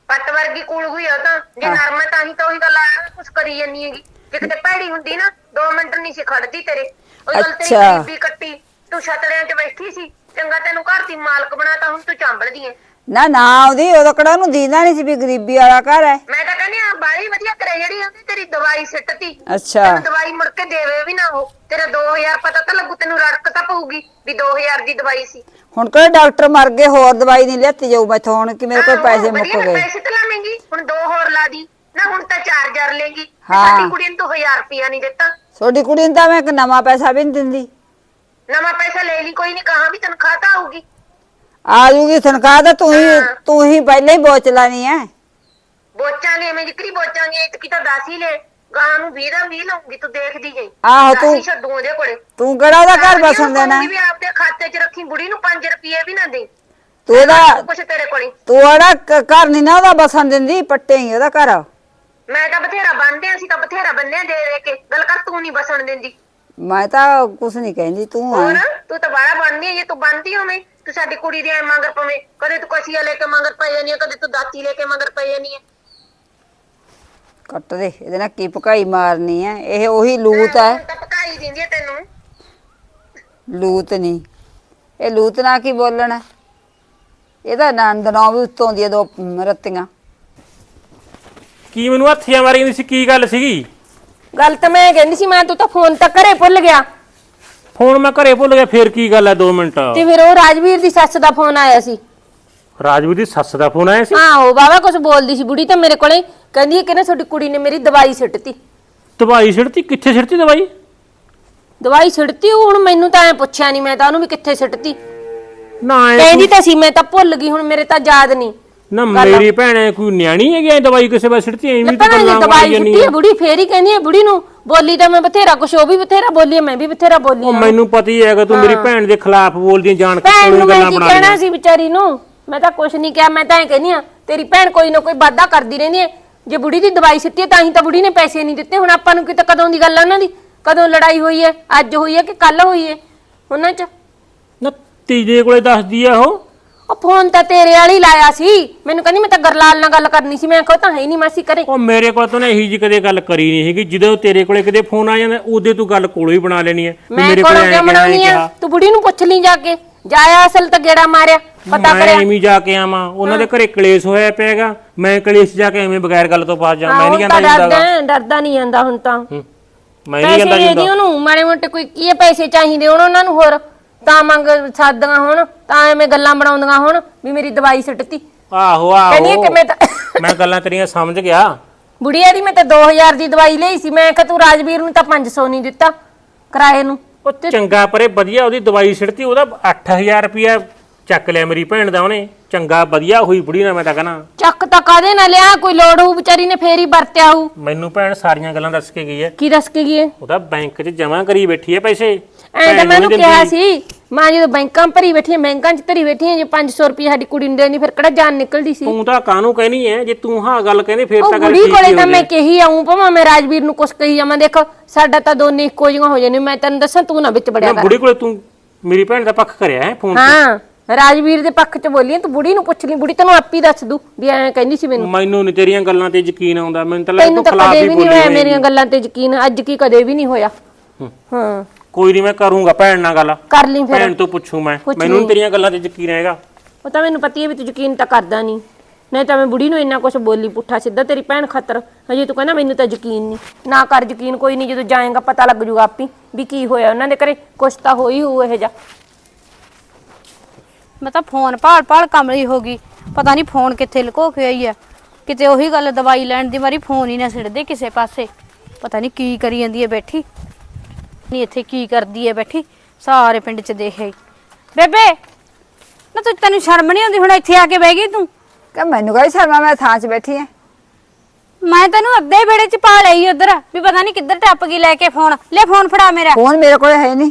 ਪੱਟ ਵਰਗੀ ਕੂਲ ਹੋਈ ਆ ਤਾਂ ਜੇ ਨਰਮ ਹੈ ਤਾਂ ਹੀ ਤਾਂ ਉਹੀ ਗੱਲ ਆ ਕੁਛ ਕਰੀ ਜਾਂਦੀ ਹੈਗੀ। ਜੇ ਕਿਤੇ ਭੈੜੀ ਹੁੰਦੀ ਨਾ 2 ਮਿੰਟ ਨਹੀਂ ਸੀ ਖੜਦੀ ਤੇਰੇ। ਉਹ ਗੱਲ ਤੇਰੀ ਅੱਛਾ। ਕੱਟੀ। ਤੂੰ ਛਤੜਿਆਂ 'ਚ ਬੈਠੀ ਸੀ ਚੰਗਾ ਤੈਨੂੰ ਘਰ ਦੀ ਮਾਲਕ ਬਣਾਤਾ ਹੁਣ ਤੂੰ ਚਾਂਬੜਦੀ ਐ ਨਾ ਨਾ ਉਹਦੀ ਉਦੋਂ ਕਿਹੜਾ ਉਹਨੂੰ ਦੀਦਾ ਨਹੀਂ ਸੀ ਵੀ ਗਰੀਬੀ ਵਾਲਾ ਘਰ ਹੈ। ਮੈਂ ਤਾਂ ਕਹਿੰਦੀ ਆ ਬਾਲੀ ਵਧੀਆ ਕਰੇ ਜਿਹੜੀ ਉਹਦੀ ਤੇਰੀ ਦਵਾਈ ਸਿੱਟਤੀ। ਅੱਛਾ। ਤੈਨੂੰ ਦਵਾਈ ਮੁੜ ਕੇ ਦੇਵੇ ਵੀ ਨਾ ਉਹ। ਤੇਰਾ 2000 ਪਤਾ ਤਾਂ ਲੱਗੂ ਤੈਨੂੰ ਰੜਕ ਤਾਂ ਪਊਗੀ ਵੀ 2000 ਦੀ ਦਵਾਈ ਸੀ। ਹੁਣ ਕਿਹੜੇ ਡਾਕਟਰ ਮਰ ਗਏ ਹੋਰ ਦਵਾਈ ਨਹੀਂ ਲੈਤੀ ਜਾਊ ਮੈਥੋਂ ਹੁਣ ਕਿ ਮੇਰੇ ਕੋਲ ਆਹੋ, ਪੈਸੇ ਮੁੱਕ ਵਧੀਆ ਗਏ। ਪੈਸੇ ਤਾਂ ਲਾਵੇਂਗੀ ਹੁਣ ਦੋ ਹੋਰ ਲਾ ਦੀ। ਨਾ ਹੁਣ ਤਾਂ 4000 ਲੇਗੀ ਹਾਂ। ਸਾਡੀ ਕੁੜੀ ਨੂੰ ਤੂੰ 1000 ਰੁਪਿਆ ਨਹੀਂ ਦਿੱਤਾ। ਤੁਹਾਡੀ ਕੁੜੀ ਨੂੰ ਤਾਂ ਮੈਂ ਇੱਕ ਨਵਾਂ ਪੈਸਾ ਵੀ ਨਹੀਂ ਦਿੰਦੀ। ਨਵਾਂ ਪੈਸਾ ਲੈ ਲਈ ਕੋਈ ਨਹੀਂ ਕਹਾ ਵੀ ਤਨਖਾਹ ਤਾਂ ਆਊਗੀ। ਆ ਜੂਗੀ ਤਨਖਾਹ ਤਾਂ ਤੂੰ ਹੀ ਹਾਂ। ਤੂੰ ਹੀ ਪਹਿਲਾਂ ਹੀ ਬੋਚ ਲਾਣੀ ਐ। ਬੋਚਾਂਗੇ ਮੈਂ ਜਿਕਰੀ ਬੋਚਾਂਗੇ ਤੇ ਕਿਤਾ 10 ਹੀ ਲੈ। ਗਾਂ ਨੂੰ 20 ਦਾ 20 ਲਾਉਂਗੀ ਤੂੰ ਦੇਖਦੀ ਜਾਈ। ਆਹੋ, ਤੂੰ- ਛੱਡੂ ਉਹਦੇ ਕੋਲੇ। ਤੂੰ ਕਿਹੜਾ ਉਹਦਾ ਘਰ ਬਸਣ ਦੇਣਾ? ਕਹੂੰਗੀ ਵੀ ਆਪਦੇ ਖਾਤੇ 'ਚ ਰੱਖੀ ਬੁੜੀ ਨੂੰ 5 ਰੁਪਏ ਵੀ ਨਾ ਦੇ। ਤੂੰ ਉਹਦਾ ਕੁਛ ਤੇਰੇ ਕੋਲੇ। ਤੂੰ ਉਹਦਾ ਘਰ ਨਹੀਂ ਨਾ ਉਹਦਾ ਬਸਣ ਦਿੰਦੀ ਪੱਟੇ ਹੀ ਉਹਦਾ ਘਰ। ਮੈਂ ਤਾਂ ਬਥੇਰਾ ਬੰਨਦੇ ਅਸੀਂ ਤਾਂ ਬਥੇਰਾ ਬੰਨਿਆ ਦੇ ਦੇ ਕੇ। ਗੱਲ ਕਰ ਤੂੰ ਨਹੀਂ ਬਸਣ ਦਿੰਦੀ। ਮੈਂ ਤਾਂ ਕੁਛ ਨਹੀਂ ਕਹਿੰਦੀ ਤੂੰ ਹੋਰ? ਆ ਤੂੰ ਤਾਂ ਬਾੜਾ ਬਣਦੀ ਹੈ ਜੇ ਤੂੰ ਬਣਦੀ ਹੋਵੇਂ। ਤੂੰ ਸਾਡੀ ਕੁੜੀ ਦੇ ਮਗਰ ਪਵੇਂ। ਕਦੇ ਤੂੰ ਕਸੀਆ ਲੈ ਕੇ ਮਗਰ ਪਈ ਜਾਨੀ ਹੈ ਕਦੇ ਤੂੰ ਦਾਤੀ ਲੈ ਕੇ ਮਗਰ ਪਈ ਜਾਨੀ ਹੈ ਕੱਟ ਦੇ ਇਹਦੇ ਨਾਲ ਕੀ ਪਕਾਈ ਮਾਰਨੀ ਐ ਇਹ ਉਹੀ ਲੂਤ ਤਾਂ ਪਕਾਈ ਦਿੰਦੀ ਹੈ ਤੈਨੂੰ। ਲੂਤ ਨਹੀਂ ਇਹ ਲੂਤ ਨਾ ਕੀ ਬੋਲਣਾ? ਇਹਦਾ ਨੰਦ ਨੌ ਵੀ ਉੱਤੋਂ ਦੀ ਆ ਦੋ ਮ, ਰੱਤੀਆਂ। ਕੀ ਮੈਨੂੰ ਹੱਥੀਆਂ ਮਾਰੀ ਜਾਂਦੀ ਸੀ? ਕੀ ਗੱਲ ਸੀਗੀ? ਗੱਲ ਤਾਂ ਮੈਂ ਕਹਿੰਦੀ ਸੀ ਮੈਂ ਤੂੰ ਤਾਂ ਫੋਨ ਤਾਂ ਘਰੇ ਭੁੱਲ ਗਿਆ। ਫੋਨ ਮੈਂ ਘਰੇ ਭੁੱਲ ਗਿਆ ਫੇਰ ਕੀ ਗੱਲ ਹੈ 2 ਮਿੰਟ? ਤੇ ਫਿਰ ਉਹ ਰਾਜਵੀਰ ਦੀ ਸੱਸ ਦਾ ਫੋਨ ਆਇਆ ਸੀ। ਰਾਜਵੀਰ ਦੀ ਸੱਸ ਦਾ ਫੋਨ ਆਇਆ ਸੀ? ਹਾਂ ਉਹ ਬਾਬਾ ਕੁਝ ਬੋਲਦੀ ਸੀ ਬੁੜੀ ਤਾਂ ਮੇਰੇ ਕੋਲੇ ਕਹਿੰਦੀ ਹੈ ਕਿ ਨਾ ਤੁਹਾਡੀ ਕੁੜੀ ਨੇ ਮੇਰੀ ਦਵਾਈ ਸਿੱਟਤੀ। ਦਵਾਈ ਛਿੜਤੀ ਕਿੱਥੇ ਛਿੜਤੀ ਦਵਾਈ? ਦਵਾਈ ਸਿੱਟਤੀ ਉਹ ਹੁਣ ਮੈਨੂੰ ਤਾਂ ਐ ਪੁੱਛਿਆ ਨਹੀਂ ਮੈਂ ਤਾਂ ਉਹਨੂੰ ਵੀ ਕਿੱਥੇ ਸਿੱਟਤੀ। ਨਾ ਐਂ ਕਹਿੰਦੀ ਤਾਂ ਸੀ ਮੈਂ ਤਾਂ ਭੁੱਲ ਗਈ ਹੁਣ ਮੇਰੇ ਤਾਂ ਯਾਦ ਨਹੀਂ ਨਾ ਮੇਰੀ ਭੈਣ ਕੋਈ ਨਿਆਣੀ ਹੈਗੀ ਐ ਦਵਾਈ ਕਿਸੇ ਵਾਰ ਛਿੜਤੀ ਐਵੇਂ ਤਾਂ ਗੱਲਾਂ ਦਵਾਈ ਮਾਰੀ ਜਾਂਦੀ ਹੈ ਬੁੜੀ ਫੇਰ ਹੀ ਕਹਿੰਦੀ ਹੈ ਬੁੜੀ ਨੂੰ ਬੋਲੀ ਤਾਂ ਮੈਂ ਬਥੇਰਾ ਕੁਛ ਉਹ ਵੀ ਬਥੇਰਾ ਬੋਲੀ ਹੈ, ਮੈਂ ਵੀ ਬਥੇਰਾ ਬੋਲੀ ਉਹ ਹਾਂ। ਮੈਨੂੰ ਪਤਾ ਹੀ ਹੈਗਾ ਤੂੰ ਮੇਰੀ ਭੈਣ ਦੇ ਖਿਲਾਫ ਬੋਲਦੀ ਜਾਣ ਕੇ ਭੈਣ ਕੋਈ ਮੈਂ ਗੱਲਾਂ ਕੀ ਬਣਾ ਕਹਿਣਾ ਸੀ ਵਿਚਾਰੀ ਨੂੰ? ਮੈਂ ਤਾਂ ਕੁਛ ਨਹੀਂ ਕਿਹਾ ਮੈਂ ਤਾਂ ਐ ਕਹਿੰਦੀ ਆ ਤੇਰੀ ਭੈਣ ਕੋਈ ਨਾ ਕੋਈ ਵਾਅਦਾ ਕਰਦੀ ਰਹਿੰਦੀ ਹੈ। ਜੇ ਬੁੜੀ ਦੀ ਦਵਾਈ ਸਿੱਟੀ ਹੈ, ਤਾਂ ਹੀ ਤਾਂ ਬੁੜੀ ਨੇ ਪੈਸੇ ਨਹੀਂ ਦਿੱਤੇ ਹੁਣ ਆਪਾਂ ਨੂੰ ਕਿਤੇ ਕਦੋਂ ਦੀ ਗੱਲ ਆ ਉਹਨਾਂ ਦੀ? ਕਦੋਂ ਲੜਾਈ ਹੋਈ ਹੈ ਅੱਜ ਹੋਈ ਹੈ ਕਿ ਕੱਲ ਹੋਈ ਹੈ? ਉਹਨਾਂ 'ਚ? ਨਾ ਤੀਜੇ ਕੋਲੇ ਦੱਸਦੀ ਆ ਉਹ ਉਹ ਫੋਨ ਤਾਂ ਤੇਰੇ ਵਾਲੀ ਲਾਇਆ ਸੀ। ਮੈਨੂੰ ਕਹਿੰਦੀ ਮੈਂ ਤਾਂ ਗਰਲਾਲ ਨਾਲ ਗੱਲ ਕਰਨੀ ਸੀ। ਮੈਂ ਕਿਹਾ ਉਹ ਤਾਂ ਹੈ ਹੀ ਨਹੀਂ ਮਾਸੀ ਕਰੇ ਉਹ ਮੇਰੇ ਕੋਲ ਤਾਂ ਇਹੀ ਜੀ ਕਦੇ ਗੱਲ ਕਰੀ ਨਹੀਂ ਹੈਗੀ। ਜਦੋਂ ਤੇਰੇ ਕੋਲੇ ਕਿਤੇ ਫੋਨ ਆ ਜਾਂਦਾ ਉਹਦੇ ਤੂੰ ਗੱਲ ਕੋਲੋਂ ਹੀ ਬਣਾ ਲੈਣੀ ਹੈ ਵੀ ਮੈਂ ਮੇਰੇ ਕੋਲੋਂ ਕੋਲੇ ਕਿਉਂ ਐਂ ਕਿਹਾ, ਐਂ ਬਣਾਉਣੀ ਆ? ਕਿਹਾ। ਤੂੰ ਬੁੜੀ ਨੂੰ ਪੁੱਛ ਲਈ ਜਾ ਕੇ। ਜਾਇਆ ਅਸਲ ਤਾਂ ਗੇੜਾ ਮਾਰਿਆ। ਪਤਾ ਮੈਂ ਕਰਿਆ। ਐਵੇਂ ਹੀ ਜਾ ਕੇ ਆਵਾਂ। ਉਹਨਾਂ ਦੇ ਘਰੇ ਕਲੇਸ਼ ਹੋਇਆ ਪਿਆਗਾ। ਮੈਂ ਕਲੇਸ਼ ਜਾ ਕੇ ਐਵੇਂ ਬਗੈਰ ਗੱਲ ਤੋਂ ਪਾਸ ਜਾ ਮੈਂ ਨਹੀਂ ਕਹਿੰਦਾ ਡਰਦਾ ਹੈ, ਡਰਦਾ ਨਹੀਂ ਜਾਂਦਾ ਹੁਣ ਤਾਂ। ਮੈਂ ਨਹੀਂ ਪੈਸੇ ਕਹਿੰਦਾ ਦੇ ਦੀ ਜਿੰਦਾ ਉਹਨੂੰ। ਮਾੜੇ ਮੋਟੇ ਕੋਈ ਕੀ ਹੈ, ਪੈਸੇ ਚਾਹੀਦੇ ਹੋਣ ਉਹਨਾਂ ਨੂੰ ਹੋਰ। ਤਾਂ ਮੰਗ ਸਾਦੀਆਂ ਹੁਣ ਤਾਂ ਐਵੇਂ ਗੱਲਾਂ ਬਣਾਉਂਦੀਆਂ ਹੁਣ ਵੀ ਮੇਰੀ ਦਵਾਈ ਸਿੱਟਤੀ। ਆਹੋ ਕਹਿੰਦੀ ਆਹੋ। ਮੈਂ ਤਾਂ ਮੈਂ ਗੱਲਾਂ ਤੇਰੀਆਂ ਸਮਝ ਗਿਆ। ਬੁੜੀਆ ਦੀ ਮੈਂ ਤਾਂ 2000 ਦੀ ਦਵਾਈ ਲਈ ਸੀ। ਮੈਂ ਕਿਹਾ ਤੂੰ ਰਾਜਵੀਰ ਨੂੰ ਤਾਂ 500 ਨਹੀਂ ਦਿੱਤਾ ਕਿਰਾਏ ਨੂੰ। ਉਹ ਚੰਗਾ ਪਰੇ ਵਧੀਆ ਉਹਦੀ ਦਵਾਈ ਛਿੜਤੀ ਉਹਦਾ 8000 ਰੁਪਿਆ ਚੱਕ ਲਿਆ ਮੇਰੀ ਭੈਣ ਦਾ ਉਹਨੇ। ਚੰਗਾ ਵਧੀਆ ਹੋਈ ਬੁੜੀ ਨਾ ਮੈਂ ਤਾਂ ਕਹਣਾ ਚੱਕ ਤਾਂ ਕਾਦੇ ਨਾ ਲਿਆ? ਕੋਈ ਲੋੜ ਹੋਊ ਵਿਚਾਰੀ ਨੇ ਫੇਰ ਹੀ ਵਰਤਿਆ ਹੋਊ। ਮੈਨੂੰ ਭੈਣ ਸਾਰੀਆਂ ਗੱਲਾਂ ਦੱਸ ਕੇ ਗਈ ਹੈ ਕੀ ਦੱਸ ਕੇ ਗਈ ਹੈ ਉਹਦਾ ਬੈਂਕ 'ਚ ਜਮ੍ਹਾਂ ਕਰੀ ਬੈਠੀ ਹੈ ਪੈਸੇ। ਐਂ ਤਾਂ ਨੂੰ ਮੈਨੂੰ ਕਿਹਾ। ਸੀ ਮਾਂ ਜਦੋਂ ਬੈਂਕਾਂ ਭਰੀ ਬੈਠੀ ਹੈ ਬੈਂਕਾਂ 'ਚ ਧਰੀ ਬੈਠੀ ਹੈ ਜੇ 500 ਰੁਪਏ ਸਾਡੀ ਕੁੜੀ ਨੂੰ ਦੇਣੀ ਫਿਰ ਕਿਹੜਾ ਜਾਨ ਨਿਕਲਦੀ ਸੀ? ਤੂੰ ਤਾਂ ਕਾਹਨੂੰ ਕਹਿਣੀ ਹੈ ਜੇ ਤੂੰ ਹਾਂ ਗੱਲ ਕਹਿੰਦੀ ਫੇਰ ਉਹ ਤਾਂ ਗੱਲ ਠੀਕ ਕੋਲੇ ਹੀ ਤਾਂ ਹੋ ਮੈਂ ਕਹੀ ਆਉਂ ਭਾਵੇਂ ਮੈਂ ਰਾਜਵੀਰ ਨੂੰ ਕੁਛ ਕਹੀ ਜਾਵਾਂ ਦੇਖ ਸਾਡਾ ਤਾਂ ਦੋਨੇ ਇੱਕੋ ਜਿਹੀਆਂ ਹੋ ਜਾਣੇ ਮੈਂ ਤੈਨੂੰ ਦੱਸਾਂ ਤੂੰ ਨਾ ਵਿੱਚ ਬੜਿਆ ਨਾ ਕਰ। ਬੁੜੀ ਕੋਲੇ ਤੂੰ ਮੇਰੀ ਭੈਣ ਦਾ ਪੱਖ ਕਰਿਆ ਹੈ ਫੋਨ ਹਾਂ ਰਾਜਵੀਰ ਦੇ ਪੱਖ 'ਚ ਬੋਲੀ ਤੂੰ ਬੁੜੀ ਨੂੰ ਪੁੱਛ ਲਈ ਬੁੜੀ ਤੈਨੂੰ ਆਪੀ ਦੱਸ ਦੂ ਵੀ ਐਂ ਕਹਿੰਦੀ ਸੀ ਮੈਨੂੰ। ਮੈਨੂੰ ਨਹੀਂ ਤੇਰੀਆਂ ਗੱਲਾਂ ਤੇ ਯਕੀਨ ਆਉਂਦਾ ਮੈਨੂੰ ਤਾਂ ਲੱਗਦਾ ਤੈਨੂੰ ਤੂੰ ਤਾਂ ਖਿਲਾਫ ਕਦੇ ਹੀ ਵੀ ਨਹੀਂ ਬੋਲੀ ਹੋਇਆ। ਮੇਰੀਆਂ ਗੱਲਾਂ ਤੇ ਯਕੀਨ ਅੱਜ ਕੀ ਕਦੇ ਵੀ ਨਹੀਂ ਹੋਇਆ। ਹਾਂ। ਕੋਈ ਨਹੀਂ ਮੈਂ ਕਰੂੰਗਾ ਭੈਣ ਨਾਲ ਗੱਲ। ਕਰ ਲਈ ਫਿਰ। ਭੈਣ ਤੋਂ ਪੁੱਛੂ ਮੈਂ। ਮੈਨੂੰ ਨੀ ਲਈ। ਤੇਰੀਆਂ ਗੱਲਾਂ ਤੇ ਯਕੀਨ ਹੈਗਾ। ਉਹ ਤਾਂ ਮੈਨੂੰ ਪਤੀ ਹੈ ਵੀ ਤੂੰ ਯਕੀਨ ਤਾਂ ਕਰਦਾ ਨਹੀਂ ਨਹੀਂ ਤਾਂ ਮੈਂ ਬੁੜੀ ਨੂੰ ਇੰਨਾ ਕੁਝ ਬੋਲੀ ਪੁੱਠਾ ਸਿੱਧਾ ਤੇਰੀ ਭੈਣ ਖਾਤਰ। ਹਜੇ ਤੂੰ ਕਹਿੰਦਾ ਮੈਨੂੰ ਤਾਂ ਯਕੀਨ ਨਹੀਂ ਨਾ ਕਰ ਯਕੀਨ ਕੋਈ ਨਹੀਂ ਜਦੋਂ ਜਾਏਗਾ ਪਤਾ ਲੱਗ ਜੂਗਾ ਆਪੀ ਵੀ ਕੀ ਹੋਇਆ ਉਹਨਾਂ ਦੇ ਘਰੇ। ਕੁਛ ਤਾਂ ਹੋਈ ਹੋਊ ਇਹ ਜਾ ਮੈਂ ਤਾਂ ਫੋਨ ਭਾਲ ਭਾਲ ਕਮਲੀ ਹੋ ਗਈ। ਪਤਾ ਨਹੀਂ ਫੋਨ ਕਿੱਥੇ ਲੁਕੋ ਕੇ ਆਈ ਆ। ਕਿਤੇ ਉਹੀ ਗੱਲ ਦਵਾਈ ਲੈਣ ਦੀ ਮਾਰੀ ਫੋਨ ਹੀ ਨਾ ਛਿੜਦੇ ਕਿਸੇ ਪਾਸੇ। ਪਤਾ ਨਹੀਂ ਕੀ ਕਰੀ ਜਾਂਦੀ ਹੈ ਬੈਠੀ। ਨਹੀਂ ਇੱਥੇ ਕੀ ਕਰਦੀ ਹੈ ਬੈਠੀ ਸਾਰੇ ਪਿੰਡ 'ਚ ਦੇਖ ਬੇਬੇ ਨਾ ਤੂੰ ਤੈਨੂੰ ਸ਼ਰਮ ਨਹੀਂ ਆਉਂਦੀ ਹੁਣ ਇੱਥੇ ਆ ਕੇ ਬਹਿ ਗਈ ਤੂੰ? ਕਿ ਮੈਨੂੰ ਕਹੀ ਸ਼ਰਮਾ ਮੈਂ ਥਾਂ 'ਚ ਬੈਠੀ ਐ। ਮੈਂ ਤੈਨੂੰ ਅੱਧੇ ਵੇੜੇ 'ਚ ਪਾ ਲਈ ਉਧਰ ਵੀ ਪਤਾ ਨਹੀਂ ਕਿੱਧਰ ਟੱਪ ਗਈ ਲੈ ਕੇ ਫੋਨ। ਲੈ ਫੋਨ ਫੜਾ ਮੇਰਾ। ਫੋਨ ਮੇਰੇ ਕੋਲ ਹੈ ਨਹੀਂ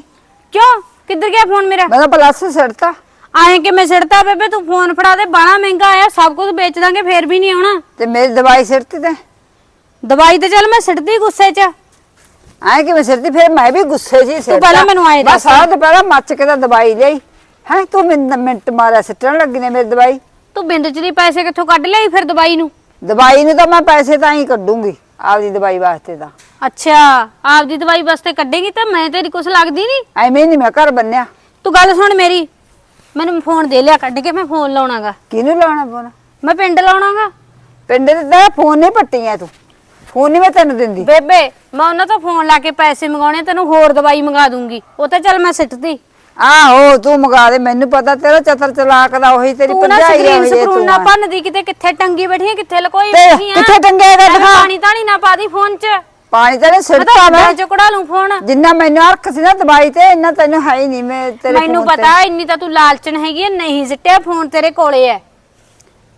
ਕਿਉਂ? ਕਿੱਧਰ ਗਿਆ ਫੋਨ ਮੇਰਾ? ਮੈਂ ਤਾਂ ਪਲੱਸ ਸੜਤਾ। ਆਏ ਕਿ ਮੈਂ ਸਿੜਤਾ ਬੇਬੇ ਤੂੰ ਫੋਨ ਫੜਾ ਦੇ ਬਾਣਾ ਮਹਿੰਗਾ ਆਇਆ ਸਭ ਕੁਝ ਵੇਚ ਦਾਂਗੇ ਫੇਰ ਵੀ ਨਹੀਂ ਆਉਣਾ। ਤੇ ਮੇਰੀ ਦਵਾਈ ਸਿਰਤੀ ਤੇ। ਦਵਾਈ ਤੇ ਚੱਲ ਮੈਂ ਸਿੱਟਦੀ ਗੁੱਸੇ 'ਚ। ਐ ਕਿ ਮੈਂ ਸਿਰਤੀ ਫਿਰ ਮੈਂ ਵੀ ਗੁੱਸੇ ਹੀ ਸਿਰਤਾ ਪਹਿਲਾਂ ਮੈਨੂੰ ਆਏਂ ਦੱਸ। ਬਸ ਸਾਰਾ ਦੁਪਹਿਰਾ ਮੱਚ ਕੇ ਤਾਂ ਦਵਾਈ ਲਈ ਹੈ ਤੂੰ ਮਿੰਟ ਮਿੰਟ ਮਾਰਿਆ ਸਿੱਟਣ ਲੱਗੀ ਨੇ ਮੇਰੀ ਦਵਾਈ। ਤੂੰ ਬਿੰਦ ਚ ਦੀ ਪੈਸੇ ਕਿੱਥੋਂ ਕੱਢ ਲਿਆਈ ਫਿਰ ਦਵਾਈ ਨੂੰ? ਦਵਾਈ ਨੂੰ ਤਾਂ ਮੈਂ ਪੈਸੇ ਤਾਂ ਹੀ ਕੱਢੂੰਗੀ ਆਪਦੀ ਦਵਾਈ ਵਾਸਤੇ ਤਾਂ। ਅੱਛਾ ਆਪਦੀ ਦਵਾਈ ਵਾਸਤੇ ਕੱਢੇਗੀ ਤਾਂ ਮੈਂ ਤੇਰੀ ਕੁਛ ਲੱਗਦੀ ਨਹੀਂ ਐਵੇਂ ਨਹੀਂ ਮੈਂ ਘਰ ਬੰਨਿਆ। ਤੂੰ ਗੱਲ ਸੁਣ ਮੇਰੀ। ਮੈਨੂੰ ਫੋਨ ਦੇ ਲਿਆ ਕੱਢ ਕੇ ਮੈਂ ਫੋਨ ਲਾਉਣਾਗਾ। ਕਿਹਨੂੰ ਲਾਉਣਾ ਫੋਨ? ਮੈਂ ਪਿੰਡ ਲਾਉਣਾਗਾ। ਪਿੰਡ ਦੇ ਤਾਂ ਫੋਨ ਨਹੀਂ ਪੱਟੀਆਂ ਤੂੰ। ਫੋਨ ਨਹੀਂ ਮੈਂ ਤੈਨੂੰ ਦਿੰਦੀ। ਬੇਬੇ ਮੈਂ ਉਹਨਾਂ ਤੋਂ ਫੋਨ ਲਾ ਕੇ ਪੈਸੇ ਮੰਗਾਉਣੇ ਤੈਨੂੰ ਹੋਰ ਦਵਾਈ ਮੰਗਾ ਦੂੰਗੀ। ਉਹ ਤਾਂ ਚੱਲ ਮੈਂ ਸਿੱਟਦੀ। ਆਹੋ ਤੂੰ ਮੰਗਾ ਦੇ ਮੈਨੂੰ ਪਤਾ ਤੇਰਾ ਚਤਰ ਚਲਾਕ ਦਾ ਉਹੀ ਤੇਰੀ ਤੂੰ ਨਾ ਭਰਜਾਈ ਆ ਸਕਰੀਨ ਤੂੰ ਨਾ ਆ। ਭੰਨਦੀ ਕਿਤੇ ਕਿੱਥੇ ਟੰਗੀ ਬੈਠੀ ਆ ਕਿੱਥੇ ਲਕੋਈ ਤੇ ਬੈਠੀ ਆ। ਕਿੱਥੇ ਟੰਗਿਆ ਇਹਦਾ ਦਿਖਾ। ਪਾਣੀ ਤਾਣੀ ਨਾ ਪਾ ਦੀ ਫੋਨ 'ਚ। ਪਾਣੀ ਤਾਂ ਨਹੀਂ ਮੈਂ ਤਾਂ ਮੈਂ। ਮੈਂ ਚੁਕੜਾ ਲੂੰ ਫੋਨ। ਜਿੰਨਾ ਮੈਨੂੰ ਅਰਖ ਸੀ ਨਾ ਦਵਾਈ ਤੇ ਇੰਨਾ ਤੈਨੂੰ ਹੈ ਹੀ ਨਹੀਂ ਮੈਂ ਤੇਰੇ ਮੈਨੂੰ ਫੋਨ ਤੇ। ਪਤਾ ਇੰਨੀ ਤਾਂ ਤੂੰ ਲਾਲਚਨ ਹੈਗੀ ਆ ਨਹੀਂ ਸਿੱਟਿਆ ਫੋਨ ਤੇਰੇ ਕੋਲੇ ਐ।